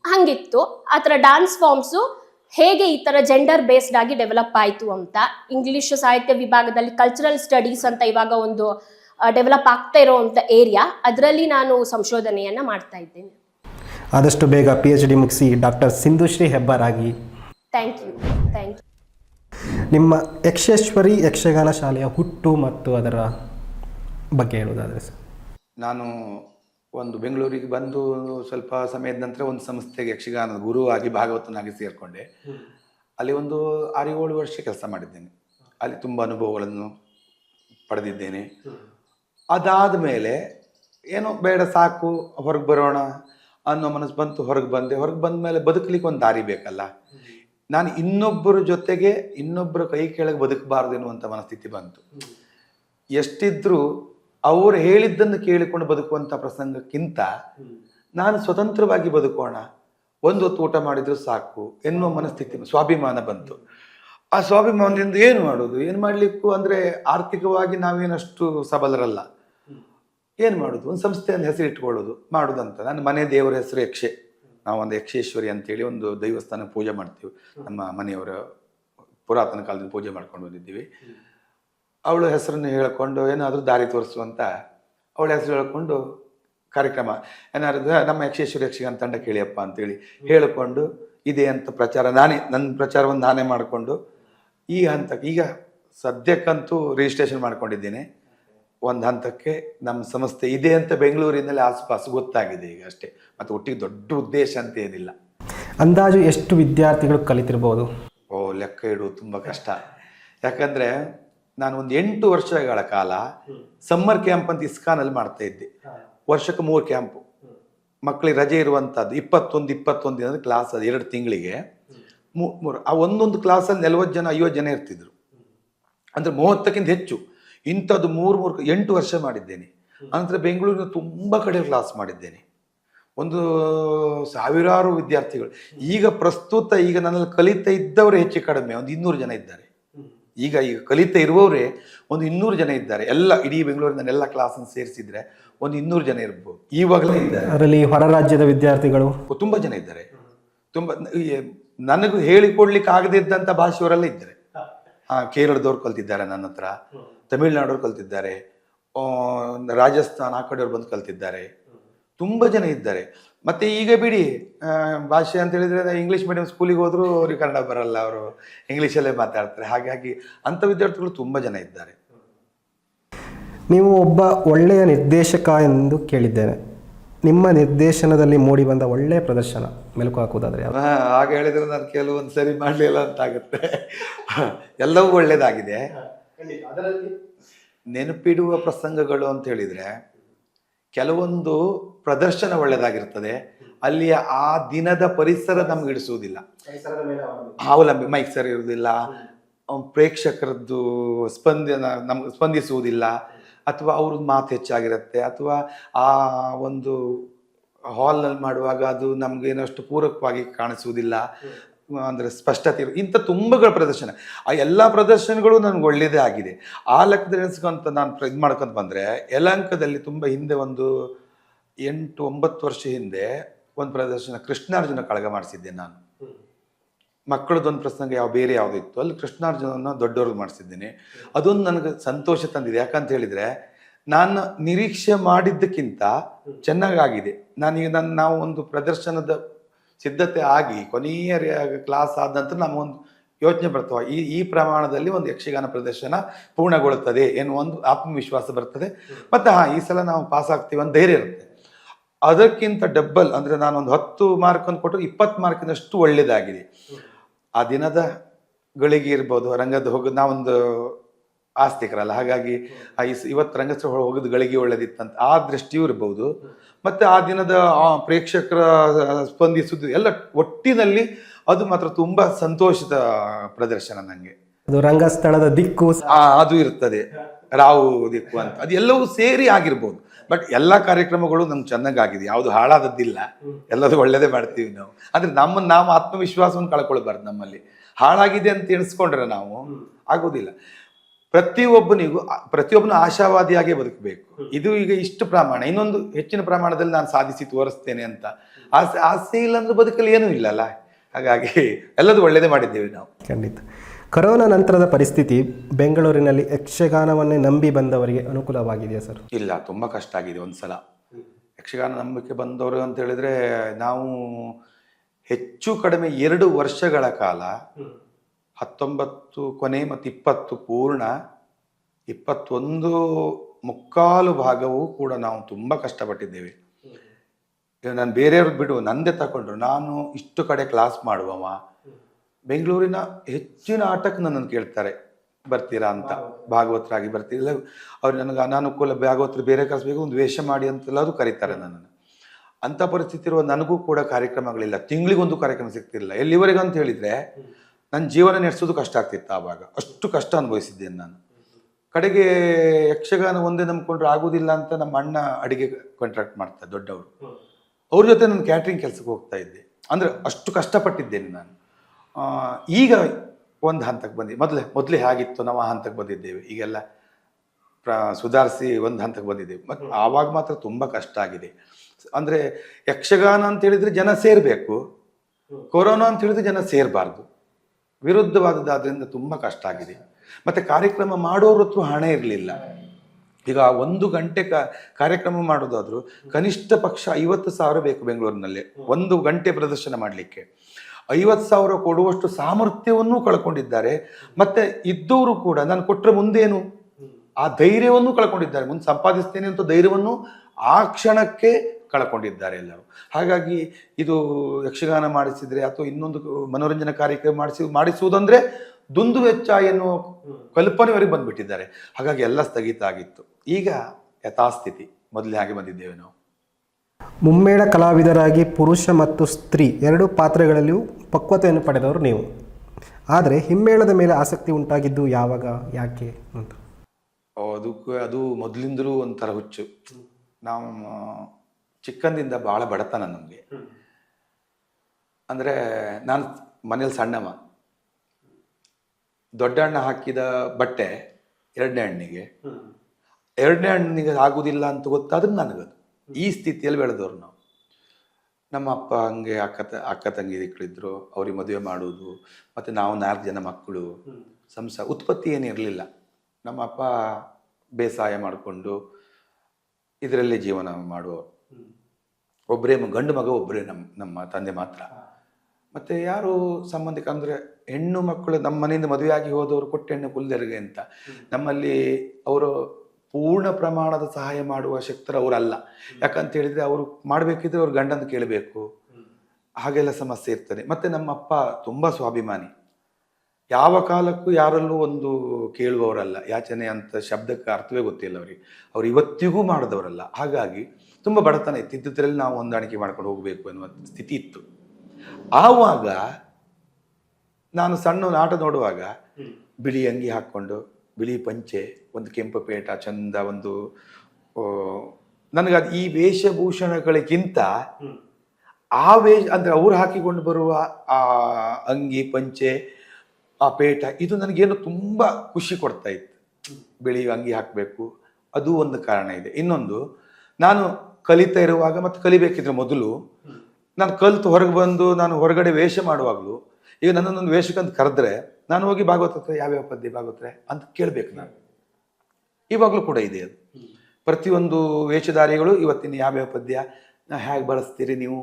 ಹಂಗಿತ್ತು. ಆ ಥರ ಡಾನ್ಸ್ ಫಾರ್ಮ್ಸು ಹೇಗೆ ಈ ಥರ ಜೆಂಡರ್ ಬೇಸ್ಡ್ ಆಗಿ ಡೆವಲಪ್ ಆಯಿತು ಅಂತ ಇಂಗ್ಲಿಷ್ ಸಾಹಿತ್ಯ ವಿಭಾಗದಲ್ಲಿ ಕಲ್ಚರಲ್ ಸ್ಟಡೀಸ್ ಅಂತ ಇವಾಗ ಒಂದು ಡೆವಲಪ್ ಆಗ್ತಾ ಇರೋವಂಥ ಏರಿಯಾ ಅದರಲ್ಲಿ ನಾನು ಸಂಶೋಧನೆಯನ್ನು ಮಾಡ್ತಾ ಇದ್ದೇನೆ. ಆದಷ್ಟು ಬೇಗ ಪಿ ಎಚ್ ಡಿ ಮುಗಿಸಿ ಡಾಕ್ಟರ್ ಸಿಂಧುಶ್ರೀ ಹೆಬ್ಬಾರಾಗಿ ಥ್ಯಾಂಕ್ ಯು ಥ್ಯಾಂಕ್ ಯು ನಿಮ್ಮ ಯಕ್ಷೇಶ್ವರಿ ಯಕ್ಷಗಾನ ಶಾಲೆಯ ಹುಟ್ಟು ಮತ್ತು ಅದರ ಬಗ್ಗೆ ಹೇಳೋದಾದರೆ ಸರ್. ನಾನು ಒಂದು ಬೆಂಗಳೂರಿಗೆ ಬಂದು ಸ್ವಲ್ಪ ಸಮಯದ ನಂತರ ಒಂದು ಸಂಸ್ಥೆಗೆ ಯಕ್ಷಗಾನದ ಆಗಿ ಭಾಗವತನಾಗಿ ಸೇರಿಕೊಂಡೆ. ಅಲ್ಲಿ ಒಂದು ಆರು ಏಳು ವರ್ಷ ಕೆಲಸ ಮಾಡಿದ್ದೇನೆ. ಅಲ್ಲಿ ತುಂಬ ಅನುಭವಗಳನ್ನು ಪಡೆದಿದ್ದೇನೆ. ಅದಾದ ಮೇಲೆ ಏನೋ ಬೇಡ ಸಾಕು, ಹೊರಗೆ ಬರೋಣ ಅನ್ನೋ ಮನಸ್ಸು ಬಂತು, ಹೊರಗೆ ಬಂದೆ. ಹೊರಗೆ ಬಂದ ಮೇಲೆ ಬದುಕಲಿಕ್ಕೆ ಒಂದು ದಾರಿ ಬೇಕಲ್ಲ. ನಾನು ಇನ್ನೊಬ್ಬರ ಜೊತೆಗೆ ಇನ್ನೊಬ್ಬರ ಕೈ ಕೆಳಗೆ ಬದುಕಬಾರ್ದು ಎನ್ನುವಂಥ ಮನಸ್ಥಿತಿ ಬಂತು. ಎಷ್ಟಿದ್ರೂ ಅವರು ಹೇಳಿದ್ದನ್ನು ಕೇಳಿಕೊಂಡು ಬದುಕುವಂಥ ಪ್ರಸಂಗಕ್ಕಿಂತ ನಾನು ಸ್ವತಂತ್ರವಾಗಿ ಬದುಕೋಣ, ಒಂದು ಹೊತ್ತು ಊಟ ಮಾಡಿದ್ರು ಸಾಕು ಎನ್ನುವ ಮನಸ್ಥಿತಿ, ಸ್ವಾಭಿಮಾನ ಬಂತು. ಆ ಸ್ವಾಭಿಮಾನದಿಂದ ಏನು ಮಾಡೋದು? ಏನು ಮಾಡಲಿಕ್ಕೂ? ಅಂದರೆ ಆರ್ಥಿಕವಾಗಿ ನಾವೇನಷ್ಟು ಸಬಲರಲ್ಲ. ಏನು ಮಾಡೋದು? ಒಂದು ಸಂಸ್ಥೆಯನ್ನು ಹೆಸರು ಇಟ್ಕೊಳ್ಳೋದು, ಮಾಡೋದಂತ. ನನ್ನ ಮನೆ ದೇವರ ಹೆಸರು ಯಕ್ಷೆ. ನಾವೊಂದು ಯಕ್ಷೇಶ್ವರಿ ಅಂತೇಳಿ ಒಂದು ದೈವಸ್ಥಾನ ಪೂಜೆ ಮಾಡ್ತೀವಿ. ನಮ್ಮ ಮನೆಯವರ ಪುರಾತನ ಕಾಲದಿಂದ ಪೂಜೆ ಮಾಡ್ಕೊಂಡು ಬಂದಿದ್ದೀವಿ. ಅವಳ ಹೆಸರನ್ನು ಹೇಳ್ಕೊಂಡು ಏನಾದರೂ ದಾರಿ ತೋರಿಸುವಂತ ಅವಳ ಹೆಸರು ಹೇಳ್ಕೊಂಡು ಕಾರ್ಯಕ್ರಮ. ಏನಾದ್ರೂ, ನಮ್ಮ ಯಕ್ಷೇಶ್ವರಿ ಯಕ್ಷಗಾನ ತಂಡ ಕೇಳಿಯಪ್ಪ ಅಂತೇಳಿ ಹೇಳಿಕೊಂಡು ಇದೆ ಅಂತ ಪ್ರಚಾರ ನಾನೇ, ನನ್ನ ಪ್ರಚಾರವನ್ನು ನಾನೇ ಮಾಡಿಕೊಂಡು ಈ ಹಂತಕ್ಕೆ ಈಗ ಸದ್ಯಕ್ಕಂತೂ ರಿಜಿಸ್ಟ್ರೇಷನ್ ಮಾಡ್ಕೊಂಡಿದ್ದೇನೆ. ಒಂದು ಹಂತಕ್ಕೆ ನಮ್ಮ ಸಂಸ್ಥೆ ಇದೆ ಅಂತ ಬೆಂಗಳೂರಿನಲ್ಲಿ ಆಸುಪಾಸು ಗೊತ್ತಾಗಿದೆ ಈಗ ಅಷ್ಟೇ. ಮತ್ತು ಒಟ್ಟಿಗೆ ದೊಡ್ಡ ಉದ್ದೇಶ ಅಂತ ಏನಿಲ್ಲ. ಅಂದಾಜು ಎಷ್ಟು ವಿದ್ಯಾರ್ಥಿಗಳು ಕಲಿತಿರ್ಬೋದು? ಓ ಲೆಕ್ಕ ಇಡುವುದು ತುಂಬ ಕಷ್ಟ. ಯಾಕಂದರೆ ನಾನು ಒಂದು ಎಂಟು ವರ್ಷಗಳ ಕಾಲ ಸಮ್ಮರ್ ಕ್ಯಾಂಪ್ ಅಂತ ಇಸ್ಕಾನಲ್ಲಿ ಮಾಡ್ತಾ ಇದ್ದೆ. ವರ್ಷಕ್ಕೆ ಮೂರು ಕ್ಯಾಂಪು. ಮಕ್ಕಳಿಗೆ ರಜೆ ಇರುವಂಥದ್ದು ಇಪ್ಪತ್ತೊಂದು ಇಪ್ಪತ್ತೊಂದು ದಿನದ ಕ್ಲಾಸ್ ಅದು ಎರಡು ತಿಂಗಳಿಗೆ. ಮೂರು ಆ ಒಂದೊಂದು ಕ್ಲಾಸಲ್ಲಿ ನಲವತ್ತು ಜನ ಐವತ್ತು ಜನ ಇರ್ತಿದ್ರು. ಅಂದರೆ ಮೂವತ್ತಕ್ಕಿಂತ ಹೆಚ್ಚು. ಇಂಥದ್ದು ಮೂರು ಮೂರು ಎಂಟು ವರ್ಷ ಮಾಡಿದ್ದೇನೆ. ಅನಂತರ ಬೆಂಗಳೂರಿನ ತುಂಬ ಕಡೆ ಕ್ಲಾಸ್ ಮಾಡಿದ್ದೇನೆ. ಒಂದು ಸಾವಿರಾರು ವಿದ್ಯಾರ್ಥಿಗಳು. ಈಗ ಪ್ರಸ್ತುತ ಈಗ ನನ್ನಲ್ಲಿ ಕಲಿತಾ ಇದ್ದವರೇ ಹೆಚ್ಚು ಕಡಿಮೆ ಒಂದು ಇನ್ನೂರು ಜನ ಇದ್ದಾರೆ. ಈಗ ಈಗ ಕಲಿತಾ ಇರುವವರೇ ಒಂದು ಇನ್ನೂರು ಜನ ಇದ್ದಾರೆ. ಎಲ್ಲ ಇಡೀ ಬೆಂಗಳೂರಿನ ಎಲ್ಲ ಕ್ಲಾಸನ್ನು ಸೇರಿಸಿದ್ರೆ ಒಂದು ಇನ್ನೂರು ಜನ ಇರ್ಬೋದು. ಈವಾಗಲೇ ಇದ್ದಾರೆ. ಅದರಲ್ಲಿ ಹೊರ ರಾಜ್ಯದ ವಿದ್ಯಾರ್ಥಿಗಳು? ತುಂಬ ಜನ ಇದ್ದಾರೆ. ತುಂಬ ನನಗೂ ಹೇಳಿಕೊಡ್ಲಿಕ್ಕೆ ಆಗದೇ ಇದ್ದಂಥ ಭಾಷೆಯವರೆಲ್ಲ ಇದ್ದಾರೆ. ಹಾಂ. ಕೇರಳದವ್ರು ಕಲ್ತಿದ್ದಾರೆ ನನ್ನ ಹತ್ರ. ತಮಿಳ್ನಾಡವ್ರು ಕಲ್ತಿದ್ದಾರೆ. ರಾಜಸ್ಥಾನ ಆ ಕಡೆಯವ್ರು ಬಂದು ಕಲ್ತಿದ್ದಾರೆ. ತುಂಬ ಜನ ಇದ್ದಾರೆ. ಮತ್ತೆ ಈಗ ಬಿಡಿ ಭಾಷೆ ಅಂತ ಹೇಳಿದ್ರೆ ಇಂಗ್ಲೀಷ್ ಮೀಡಿಯಂ ಸ್ಕೂಲಿಗೆ ಹೋದರೂ ಅವ್ರಿಗೆ ಕನ್ನಡ ಬರಲ್ಲ ಅವರು. ಇಂಗ್ಲೀಷಲ್ಲೇ ಮಾತಾಡ್ತಾರೆ. ಹಾಗಾಗಿ ಅಂಥ ವಿದ್ಯಾರ್ಥಿಗಳು ತುಂಬ ಜನ ಇದ್ದಾರೆ. ನೀವು ಒಬ್ಬ ಒಳ್ಳೆಯ ನಿರ್ದೇಶಕ ಎಂದು ಕೇಳಿದ್ದೇನೆ. ನಿಮ್ಮ ನಿರ್ದೇಶನದಲ್ಲಿ ಮೂಡಿ ಬಂದ ಒಳ್ಳೆಯ ಪ್ರದರ್ಶನ ಮೆಲುಕು ಹಾಕುವುದಾದ್ರೆ ಹಾಗೆ ಹೇಳಿದ್ರೆ ನಾನು ಕೆಲವೊಂದು ಸರಿ ಮಾಡಲಿಲ್ಲ ಅಂತ ಆಗುತ್ತೆ. ಎಲ್ಲವೂ ಒಳ್ಳೇದಾಗಿದೆ ನೆನಪಿಡುವ ಪ್ರಸಂಗಗಳು ಅಂತ ಹೇಳಿದ್ರೆ ಕೆಲವೊಂದು ಪ್ರದರ್ಶನ ಒಳ್ಳೆಯದಾಗಿರ್ತದೆ ಅಲ್ಲಿಯ ಆ ದಿನದ ಪರಿಸರ ನಮ್ಗೆ ಇಡಿಸುವುದಿಲ್ಲ ಅವಲಂಬಿ ಮೈಕ್ ಸರಿ ಇರುವುದಿಲ್ಲ. ಪ್ರೇಕ್ಷಕರದ್ದು ಸ್ಪಂದನ ನಮ್ಗೆ ಸ್ಪಂದಿಸುವುದಿಲ್ಲ. ಅಥವಾ ಅವ್ರದ್ದು ಮಾತು ಹೆಚ್ಚಾಗಿರುತ್ತೆ. ಅಥವಾ ಆ ಒಂದು ಹಾಲ್ನಲ್ಲಿ ಮಾಡುವಾಗ ಅದು ನಮಗೇನಷ್ಟು ಪೂರಕವಾಗಿ ಕಾಣಿಸುವುದಿಲ್ಲ. ಅಂದ್ರೆ ಸ್ಪಷ್ಟತೆ ಇರು- ಇಂಥ ತುಂಬಗಳ ಪ್ರದರ್ಶನ. ಆ ಎಲ್ಲ ಪ್ರದರ್ಶನಗಳು ನನಗೆ ಒಳ್ಳೆಯದೇ ಆಗಿದೆ. ಆ ಲೆಕ್ಕದಲ್ಲಿ ಎನಿಸ್ಕೊಂತ ನಾನು ಇದು ಮಾಡ್ಕೊಂತ ಬಂದರೆ ಯಲಂಕದಲ್ಲಿ ತುಂಬ ಹಿಂದೆ ಒಂದು ಎಂಟು ಒಂಬತ್ತು ವರ್ಷ ಹಿಂದೆ ಒಂದು ಪ್ರದರ್ಶನ ಕೃಷ್ಣಾರ್ಜುನ ಕಳಗ ಮಾಡಿಸಿದ್ದೆ ನಾನು. ಮಕ್ಕಳದೊಂದು ಪ್ರಸಂಗ ಯಾವ ಬೇರೆ ಯಾವುದು ಇತ್ತು. ಅಲ್ಲಿ ಕೃಷ್ಣಾರ್ಜುನನ ದೊಡ್ಡವ್ರಿಗೆ ಮಾಡಿಸಿದ್ದೀನಿ. ಅದೊಂದು ನನಗೆ ಸಂತೋಷ ತಂದಿದೆ. ಯಾಕಂತ ಹೇಳಿದರೆ, ನಾನು ನಿರೀಕ್ಷೆ ಮಾಡಿದ್ದಕ್ಕಿಂತ ಚೆನ್ನಾಗಾಗಿದೆ. ನಾನೀಗ ನನ್ನ ನಾವು ಒಂದು ಪ್ರದರ್ಶನದ ಸಿದ್ಧತೆ ಆಗಿ ಕೊನೆಯ ಕ್ಲಾಸ್ ಆದ ನಂತರ ನಮಗೊಂದು ಯೋಚನೆ ಬರ್ತವೆ. ಈ ಈ ಪ್ರಮಾಣದಲ್ಲಿ ಒಂದು ಯಕ್ಷಗಾನ ಪ್ರದರ್ಶನ ಪೂರ್ಣಗೊಳ್ಳುತ್ತದೆ ಎನ್ನುವ ಒಂದು ಆತ್ಮವಿಶ್ವಾಸ ಬರ್ತದೆ. ಮತ್ತೆ ಹಾಂ ಈ ಸಲ ನಾವು ಪಾಸ್ ಆಗ್ತೀವಿ ಅಂತ ಧೈರ್ಯ ಇರುತ್ತೆ. ಅದಕ್ಕಿಂತ ಡಬ್ಬಲ್ ಅಂದ್ರೆ ನಾನು ಒಂದು ಹತ್ತು ಮಾರ್ಕ್ ಅಂತ ಕೊಟ್ಟರೆ ಇಪ್ಪತ್ತು ಮಾರ್ಕಿನಷ್ಟು ಒಳ್ಳೆಯದಾಗಿದೆ ಆ ದಿನದ ಗಳಿಗೆ ಇರ್ಬೋದು ರಂಗದ ಹೋಗೋದು ನಾವೊಂದು ಆಸ್ತಿಕರಲ್ಲ. ಹಾಗಾಗಿ ಇವತ್ತು ರಂಗಸ್ಥಳ ಹೋಗೋದು ಗಳಿಗೆ ಒಳ್ಳೆದಿತ್ತಂತ ಆ ದೃಷ್ಟಿಯೂ ಇರ್ಬೋದು. ಮತ್ತು ಆ ದಿನದ ಪ್ರೇಕ್ಷಕರ ಸ್ಪಂದಿಸುವುದು ಎಲ್ಲ ಒಟ್ಟಿನಲ್ಲಿ ಅದು ಮಾತ್ರ ತುಂಬ ಸಂತೋಷದ ಪ್ರದರ್ಶನ ನನಗೆ ಅದು ರಂಗಸ್ಥಳದ ದಿಕ್ಕು ಅದು ಇರ್ತದೆ. ರಾವು ದಿಕ್ಕು ಅಂತ. ಅದು ಎಲ್ಲವೂ ಸೇರಿ ಆಗಿರ್ಬೋದು. ಬಟ್ ಎಲ್ಲ ಕಾರ್ಯಕ್ರಮಗಳು ನಮ್ಗೆ ಚೆನ್ನಾಗಾಗಿದೆ. ಯಾವುದು ಹಾಳಾದದ್ದಿಲ್ಲ. ಎಲ್ಲದೂ ಒಳ್ಳೇದೇ ಮಾಡ್ತೀವಿ ನಾವು. ಅಂದ್ರೆ ನಮ್ಮ ನಾವು ಆತ್ಮವಿಶ್ವಾಸವನ್ನು ಕಳ್ಕೊಳ್ಬಾರ್ದು ನಮ್ಮಲ್ಲಿ. ಹಾಳಾಗಿದೆ ಅಂತ ಎಣಿಸ್ಕೊಂಡ್ರೆ ನಾವು ಆಗೋದಿಲ್ಲ. ಪ್ರತಿಯೊಬ್ಬನಿಗೂ ಪ್ರತಿಯೊಬ್ಬನು ಆಶಾವಾದಿಯಾಗೇ ಬದುಕಬೇಕು. ಇದು ಈಗ ಇಷ್ಟು ಪ್ರಮಾಣ. ಇನ್ನೊಂದು ಹೆಚ್ಚಿನ ಪ್ರಮಾಣದಲ್ಲಿ ನಾನು ಸಾಧಿಸಿ ತೋರಿಸ್ತೇನೆ ಅಂತ. ಆಸೆ ಆಸೆ ಇಲ್ಲ ಅಂದ್ರೆ ಬದುಕಲ್ಲಿ ಏನೂ ಇಲ್ಲಲ್ಲ. ಹಾಗಾಗಿ ಎಲ್ಲದೂ ಒಳ್ಳೆಯದೇ ಮಾಡಿದ್ದೇವೆ ನಾವು. ಖಂಡಿತ. ಕೊರೋನಾ ನಂತರದ ಪರಿಸ್ಥಿತಿ ಬೆಂಗಳೂರಿನಲ್ಲಿ ಯಕ್ಷಗಾನವನ್ನೇ ನಂಬಿ ಬಂದವರಿಗೆ ಅನುಕೂಲವಾಗಿದೆಯಾ ಸರ್? ಇಲ್ಲ ತುಂಬ ಕಷ್ಟ ಆಗಿದೆ ಒಂದ್ಸಲ. ಯಕ್ಷಗಾನ ನಂಬಿಕೆ ಬಂದವರು ಅಂತ ಹೇಳಿದ್ರೆ ನಾವು ಹೆಚ್ಚು ಕಡಿಮೆ ಎರಡು ವರ್ಷಗಳ ಕಾಲ ಹತ್ತೊಂಬತ್ತು ಕೊನೆ ಮತ್ತು ಇಪ್ಪತ್ತು ಪೂರ್ಣ ಇಪ್ಪತ್ತೊಂದು ಮುಕ್ಕಾಲು ಭಾಗವೂ ಕೂಡ ನಾವು ತುಂಬ ಕಷ್ಟಪಟ್ಟಿದ್ದೇವೆ. ನಾನು ಬೇರೆಯವ್ರಿಗೆ ಬಿಡು ನಂದೇ ತಗೊಂಡ್ರು ನಾನು ಇಷ್ಟು ಕಡೆ ಕ್ಲಾಸ್ ಮಾಡುವವ. ಬೆಂಗಳೂರಿನ ಹೆಚ್ಚಿನ ಆಟಕ್ಕೆ ನನ್ನನ್ನು ಕೇಳ್ತಾರೆ. ಬರ್ತೀರಾ ಅಂತ ಭಾಗವತರಾಗಿ ಬರ್ತೀರಾ? ಅವ್ರು ನನಗೆ ಅನಾನುಕೂಲ ಭಾಗವತರು ಬೇರೆ ಕಲಿಸ್ಬೇಕು ಒಂದು ವೇಷ ಮಾಡಿ ಅಂತೆಲ್ಲರೂ ಕರೀತಾರೆ ನನ್ನನ್ನು. ಅಂಥ ಪರಿಸ್ಥಿತಿ ಇರುವ ನನಗೂ ಕೂಡ ಕಾರ್ಯಕ್ರಮಗಳಿಲ್ಲ. ತಿಂಗಳಿಗೊಂದು ಕಾರ್ಯಕ್ರಮ ಸಿಗ್ತಿರಲಿಲ್ಲ. ಎಲ್ಲಿವರೆಗೂ ಅಂತ ಹೇಳಿದ್ರೆ ನನ್ನ ಜೀವನ ನಡೆಸೋದು ಕಷ್ಟ ಆಗ್ತಿತ್ತು ಆವಾಗ. ಅಷ್ಟು ಕಷ್ಟ ಅನುಭವಿಸಿದ್ದೇನೆ ನಾನು. ಕಡೆಗೆ ಯಕ್ಷಗಾನ ಒಂದೇ ನಂಬ್ಕೊಂಡ್ರೆ ಆಗೋದಿಲ್ಲ ಅಂತ ನಮ್ಮ ಅಣ್ಣ ಅಡಿಗೆ ಕಾಂಟ್ರಾಕ್ಟ್ ಮಾಡ್ತಾರೆ ದೊಡ್ಡವರು. ಅವ್ರ ಜೊತೆ ನಾನು ಕ್ಯಾಟ್ರಿಂಗ್ ಕೆಲಸಕ್ಕೆ ಹೋಗ್ತಾ ಇದ್ದೆ. ಅಂದರೆ ಅಷ್ಟು ಕಷ್ಟಪಟ್ಟಿದ್ದೇನೆ ನಾನು. ಈಗ ಒಂದು ಹಂತಕ್ಕೆ ಬಂದಿ ಮೊದಲೇ ಮೊದಲೇ ಹೇಗಿತ್ತು. ನಾವು ಆ ಹಂತಕ್ಕೆ ಬಂದಿದ್ದೇವೆ. ಈಗೆಲ್ಲ ಪ್ರ ಸುಧಾರಿಸಿ ಒಂದು ಹಂತಕ್ಕೆ ಬಂದಿದ್ದೇವೆ. ಮತ್ತು ಆವಾಗ ಮಾತ್ರ ತುಂಬ ಕಷ್ಟ ಆಗಿದೆ. ಅಂದರೆ ಯಕ್ಷಗಾನ ಅಂತ ಹೇಳಿದರೆ ಜನ ಸೇರಬೇಕು. ಕೊರೋನಾ ಅಂತ ಹೇಳಿದ್ರೆ ಜನ ಸೇರಬಾರ್ದು. ವಿರುದ್ಧವಾದದ್ದಾದ್ರಿಂದ ತುಂಬ ಕಷ್ಟ ಆಗಿದೆ. ಮತ್ತು ಕಾರ್ಯಕ್ರಮ ಮಾಡೋರ ಹಣ ಇರಲಿಲ್ಲ. ಈಗ ಒಂದು ಗಂಟೆ ಕಾರ್ಯಕ್ರಮ ಮಾಡೋದಾದರೂ ಕನಿಷ್ಠ ಪಕ್ಷ ಐವತ್ತು ಸಾವಿರ ಬೇಕು ಬೆಂಗಳೂರಿನಲ್ಲಿ. ಒಂದು ಗಂಟೆ ಪ್ರದರ್ಶನ ಮಾಡಲಿಕ್ಕೆ. ಐವತ್ತು ಸಾವಿರ ಕೊಡುವಷ್ಟು ಸಾಮರ್ಥ್ಯವನ್ನೂ ಕಳ್ಕೊಂಡಿದ್ದಾರೆ. ಮತ್ತು ಇದ್ದವರು ಕೂಡ, ನಾನು ಕೊಟ್ಟರೆ ಮುಂದೇನು? ಆ ಧೈರ್ಯವನ್ನು ಕಳ್ಕೊಂಡಿದ್ದಾರೆ. ಮುಂದೆ ಸಂಪಾದಿಸ್ತೇನೆ ಅಂತ ಧೈರ್ಯವನ್ನು ಆ ಕ್ಷಣಕ್ಕೆ ಕಳ್ಕೊಂಡಿದ್ದಾರೆ ಎಲ್ಲರೂ. ಹಾಗಾಗಿ ಇದು ಯಕ್ಷಗಾನ ಮಾಡಿಸಿದರೆ ಅಥವಾ ಇನ್ನೊಂದು ಮನೋರಂಜನಾ ಕಾರ್ಯಕ್ರಮ ಮಾಡಿಸಿ ಮಾಡಿಸುವುದಂದ್ರೆ ದುಂದು ವೆಚ್ಚ ಎನ್ನುವ ಕಲ್ಪನೆವರೆಗೆ ಬಂದುಬಿಟ್ಟಿದ್ದಾರೆ. ಹಾಗಾಗಿ ಎಲ್ಲ ಸ್ಥಗಿತ ಆಗಿತ್ತು. ಈಗ ಯಥಾಸ್ಥಿತಿ. ಮೊದಲೇ ಹಾಗೆ ಬಂದಿದ್ದೇವೆ ನಾವು. ಮುಮ್ಮೇಳ ಕಲಾವಿದರಾಗಿ ಪುರುಷ ಮತ್ತು ಸ್ತ್ರೀ ಎರಡೂ ಪಾತ್ರಗಳಲ್ಲಿಯೂ ಪಕ್ವತೆಯನ್ನು ಪಡೆದವರು ನೀವು. ಆದರೆ ಹಿಮ್ಮೇಳದ ಮೇಲೆ ಆಸಕ್ತಿ ಉಂಟಾಗಿದ್ದು ಯಾವಾಗ ಯಾಕೆ ಅಂತ. ಅದಕ್ಕೆ ಅದು ಮೊದಲಿಂದಲೂ ಒಂಥರ ಹುಚ್ಚು. ನಾವು ಚಿಕ್ಕಂದಿಂದ ಭಾಳ ಬಡತನ ನಮಗೆ. ಅಂದರೆ ನಾನು ಮನೇಲಿ ಸಣ್ಣವ. ದೊಡ್ಡ ಅಣ್ಣ ಹಾಕಿದ ಬಟ್ಟೆ ಎರಡನೇ ಹಣ್ಣಿಗೆ. ಎರಡನೇ ಹಣ್ಣಿಗೆ ಆಗೋದಿಲ್ಲ ಅಂತ ಗೊತ್ತಾದ್ರೆ ನನಗದು. ಈ ಸ್ಥಿತಿಯಲ್ಲಿ ಬೆಳೆದವ್ರು ನಾವು. ನಮ್ಮ ಅಪ್ಪ ಹಂಗೆ ಅಕ್ಕ ತ ಅಕ್ಕ ತಂಗಿರಿಗಳಿದ್ರು ಅವ್ರಿಗೆ ಮದುವೆ ಮಾಡೋದು ಮತ್ತು ನಾವು ನಾಲ್ಕು ಜನ ಮಕ್ಕಳು. ಸಂಸ ಉತ್ಪತ್ತಿ ಏನಿರಲಿಲ್ಲ ನಮ್ಮ ಅಪ್ಪ ಬೇಸಾಯ ಮಾಡಿಕೊಂಡು ಇದರಲ್ಲೇ ಜೀವನ ಮಾಡುವವರು. ಒಬ್ಬರೇ ಗಂಡು ಮಗ ಒಬ್ಬರೇ ನಮ್ಮ ನಮ್ಮ ತಂದೆ ಮಾತ್ರ. ಮತ್ತು ಯಾರು ಸಂಬಂಧಿಕ ಅಂದರೆ ಹೆಣ್ಣು ಮಕ್ಕಳು ನಮ್ಮ ಮನೆಯಿಂದ ಮದುವೆಯಾಗಿ ಹೋದವರು ಕೊಟ್ಟ ಹೆಣ್ಣು ಕುಲ್ದೆರಿಗೆ ಅಂತ. ನಮ್ಮಲ್ಲಿ ಅವರು ಪೂರ್ಣ ಪ್ರಮಾಣದ ಸಹಾಯ ಮಾಡುವ ಶಕ್ತರು ಅವರಲ್ಲ. ಯಾಕಂತ ಹೇಳಿದ್ರೆ ಅವರು ಮಾಡಬೇಕಿದ್ರೆ ಅವ್ರು ಗಂಡನ ಕೇಳಬೇಕು. ಹಾಗೆಲ್ಲ ಸಮಸ್ಯೆ ಇರ್ತದೆ. ಮತ್ತೆ ನಮ್ಮ ಅಪ್ಪ ತುಂಬ ಸ್ವಾಭಿಮಾನಿ. ಯಾವ ಕಾಲಕ್ಕೂ ಯಾರಲ್ಲೂ ಒಂದು ಕೇಳುವವರಲ್ಲ. ಯಾಚನೆ ಅಂತ ಶಬ್ದಕ್ಕೆ ಅರ್ಥವೇ ಗೊತ್ತಿಲ್ಲ ಅವರಿಗೆ. ಅವ್ರು ಇವತ್ತಿಗೂ ಮಾಡಿದವರಲ್ಲ. ಹಾಗಾಗಿ ತುಂಬ ಬಡತನ ಇತ್ತು. ಇದ್ದುದರಲ್ಲಿ ನಾವು ಹೊಂದಾಣಿಕೆ ಮಾಡ್ಕೊಂಡು ಹೋಗಬೇಕು ಎನ್ನುವ ಸ್ಥಿತಿ ಇತ್ತು. ಆವಾಗ ನಾನು ಸಣ್ಣ ನಾಟ ನೋಡುವಾಗ ಬಿಳಿ ಅಂಗಿ ಹಾಕ್ಕೊಂಡು ಬಿಳಿ ಪಂಚೆ ಒಂದು ಕೆಂಪು ಪೇಟ ಚಂದ ಒಂದು ನನಗೆ ಅದು ಈ ವೇಷಭೂಷಣಗಳಿಗಿಂತ ಆ ವೇಷ ಅಂದರೆ ಅವ್ರು ಹಾಕಿಕೊಂಡು ಬರುವ ಆ ಅಂಗಿ ಪಂಚೆ ಆ ಪೇಟ ಇದು ನನಗೇನು ತುಂಬ ಖುಷಿ ಕೊಡ್ತಾ ಇತ್ತು. ಬಿಳಿ ಅಂಗಿ ಹಾಕಬೇಕು. ಅದು ಒಂದು ಕಾರಣ ಇದೆ. ಇನ್ನೊಂದು ನಾನು ಕಲಿತಾ ಇರುವಾಗ ಮತ್ತು ಕಲಿಬೇಕಿದ್ರೆ ಮೊದಲು ನಾನು ಕಲಿತು ಹೊರಗೆ ಬಂದು ನಾನು ಹೊರಗಡೆ ವೇಷ ಮಾಡುವಾಗಲೂ ಈಗ ನನ್ನನ್ನೊಂದು ವೇಷಕ್ಕಂತ ಕರೆದ್ರೆ ನಾನು ಹೋಗಿ ಭಾಗವತ ಹತ್ರ ಯಾವ್ಯಾವ ಪದ್ಯ ಭಾಗವತ್ರೆ ಅಂತ ಕೇಳಬೇಕು ನಾನು. ಇವಾಗಲೂ ಕೂಡ ಇದೆ ಅದು. ಪ್ರತಿಯೊಂದು ವೇಷಧಾರಿಗಳು ಇವತ್ತಿನ ಯಾವ್ಯಾವ ಪದ್ಯ ನಾ ಹೇಗೆ ಬಳಸ್ತೀರಿ ನೀವು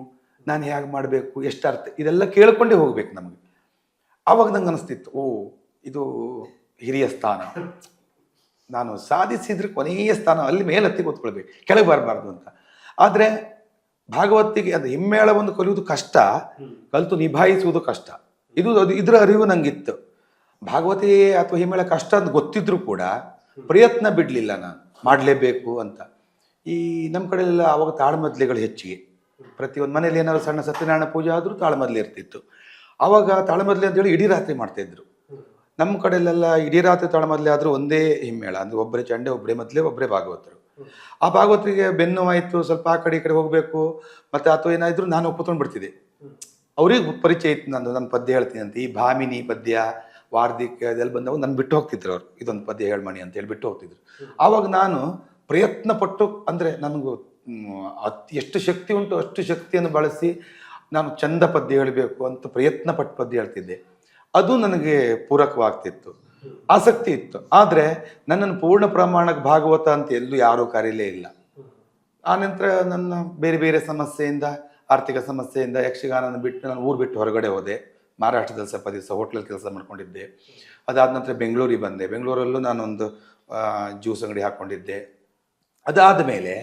ನಾನು ಹೇಗೆ ಮಾಡಬೇಕು ಎಷ್ಟು ಅರ್ಥ ಇದೆಲ್ಲ ಕೇಳ್ಕೊಂಡೇ ಹೋಗ್ಬೇಕು ನಮಗೆ. ಆವಾಗ ನಂಗೆ ಅನಿಸ್ತಿತ್ತು ಓ ಇದು ಹಿರಿಯ ಸ್ಥಾನ. ನಾನು ಸಾಧಿಸಿದ್ರೆ ಕೊನೆಯ ಸ್ಥಾನ ಅಲ್ಲಿ ಮೇಲೆ ಹತ್ತಿ ಕೂತ್ಕೊಳ್ಬೇಕು ಕೆಳಗೆ ಬರಬಾರ್ದು ಅಂತ. ಆದರೆ ಭಾಗವತಿಗೆ ಅದು ಹಿಮ್ಮೇಳವನ್ನು ಕಲಿಯುವುದು ಕಷ್ಟ ಕಲಿತು ನಿಭಾಯಿಸುವುದು ಕಷ್ಟ. ಇದು ಅದು ಇದರ ಅರಿವು ನಂಗಿತ್ತು. ಭಾಗವತಿ ಅಥವಾ ಹಿಮ್ಮೇಳ ಕಷ್ಟ ಅಂತ ಗೊತ್ತಿದ್ರೂ ಕೂಡ ಪ್ರಯತ್ನ ಬಿಡಲಿಲ್ಲ ನಾನು. ಮಾಡಲೇಬೇಕು ಅಂತ. ಈ ನಮ್ಮ ಕಡೆಯೆಲ್ಲ ಅವಾಗ ತಾಳ್ಮದ್ಲೆಗಳು ಹೆಚ್ಚಿಗೆ. ಪ್ರತಿಯೊಂದು ಮನೇಲಿ ಏನಾದ್ರು ಸಣ್ಣ ಸತ್ಯನಾರಾಯಣ ಪೂಜೆ ಆದರೂ ತಾಳ್ಮದ್ಲೆ ಇರ್ತಿತ್ತು. ಆವಾಗ ತಾಳ್ಮದ್ಲೆ ಅಂತೇಳಿ ಇಡೀ ರಾತ್ರಿ ಮಾಡ್ತಾಯಿದ್ರು ನಮ್ಮ ಕಡೆಯಲ್ಲೆಲ್ಲ ಇಡೀ ರಾತ್ರಿ ತಾಳ್ಮದ್ಲೆ ಆದರೂ ಒಂದೇ ಹಿಮ್ಮೇಳ ಅಂದರೆ ಒಬ್ಬರೇ ಚಂಡೆ ಒಬ್ಬರೇ ಮದ್ಲೆ ಒಬ್ಬರೇ ಭಾಗವತರು. ಆ ಭಾಗವತರಿಗೆ ಬೆನ್ನುವಾಯಿತು ಸ್ವಲ್ಪ ಆ ಕಡೆ ಈ ಕಡೆ ಹೋಗಬೇಕು, ಮತ್ತೆ ಅಥವಾ ಏನಾದ್ರು ನಾನು ಕೂತ್ಕೊಂಡು ಬಿಡ್ತಿದ್ದೆ. ಅವ್ರಿಗೆ ಪರಿಚಯ ಇತ್ತು ನಾನು ನನ್ನ ಪದ್ಯ ಹೇಳ್ತೀನಿ ಅಂತ. ಈ ಭಾಮಿನಿ ಪದ್ಯ, ವಾರ್ಧಿಕ ಅದೆಲ್ಲ ಬಂದವಾಗ ನಾನು ಬಿಟ್ಟು ಹೋಗ್ತಿದ್ರು ಅವ್ರು. ಇದೊಂದು ಪದ್ಯ ಹೇಳ್ಮಣಿ ಅಂತ ಹೇಳಿ ಬಿಟ್ಟು ಹೋಗ್ತಿದ್ರು. ಆವಾಗ ನಾನು ಪ್ರಯತ್ನ ಪಟ್ಟು ಅಂದರೆ ನನಗೂ ಅತ್, ಎಷ್ಟು ಶಕ್ತಿ ಉಂಟು ಅಷ್ಟು ಶಕ್ತಿಯನ್ನು ಬಳಸಿ ನಾನು ಚಂದ ಪದ್ಯ ಹೇಳಬೇಕು ಅಂತ ಪ್ರಯತ್ನ ಪಟ್ಟು ಪದ್ಯ ಹೇಳ್ತಿದ್ದೆ. ಅದು ನನಗೆ ಪೂರಕವಾಗ್ತಿತ್ತು. ಆಸಕ್ತಿ ಇತ್ತು. ಆದರೆ ನನ್ನನ್ನು ಪೂರ್ಣ ಪ್ರಮಾಣಕ್ಕೆ ಭಾಗವತ ಅಂತ ಎಲ್ಲೂ ಯಾರೂ ಕರೀಲೇ ಇಲ್ಲ. ಆನಂತರ ನನ್ನ ಬೇರೆ ಬೇರೆ ಸಮಸ್ಯೆಯಿಂದ ಆರ್ಥಿಕ ಸಮಸ್ಯೆಯಿಂದ ಯಕ್ಷಗಾನನ ಬಿಟ್ಟು ನಾನು ಊರು ಬಿಟ್ಟು ಹೊರಗಡೆ ಹೋದೆ. ಮಹಾರಾಷ್ಟ್ರದಲ್ಲಿ ಸ್ವಲ್ಪ ದಿವಸ ಹೋಟ್ಲಲ್ಲಿ ಕೆಲಸ ಮಾಡ್ಕೊಂಡಿದ್ದೆ. ಅದಾದ ನಂತರ ಬೆಂಗಳೂರಿಗೆ ಬಂದೆ. ಬೆಂಗಳೂರಲ್ಲೂ ನಾನೊಂದು ಜ್ಯೂಸ್ ಅಂಗಡಿ ಹಾಕ್ಕೊಂಡಿದ್ದೆ. ಅದಾದ ಮೇಲೆ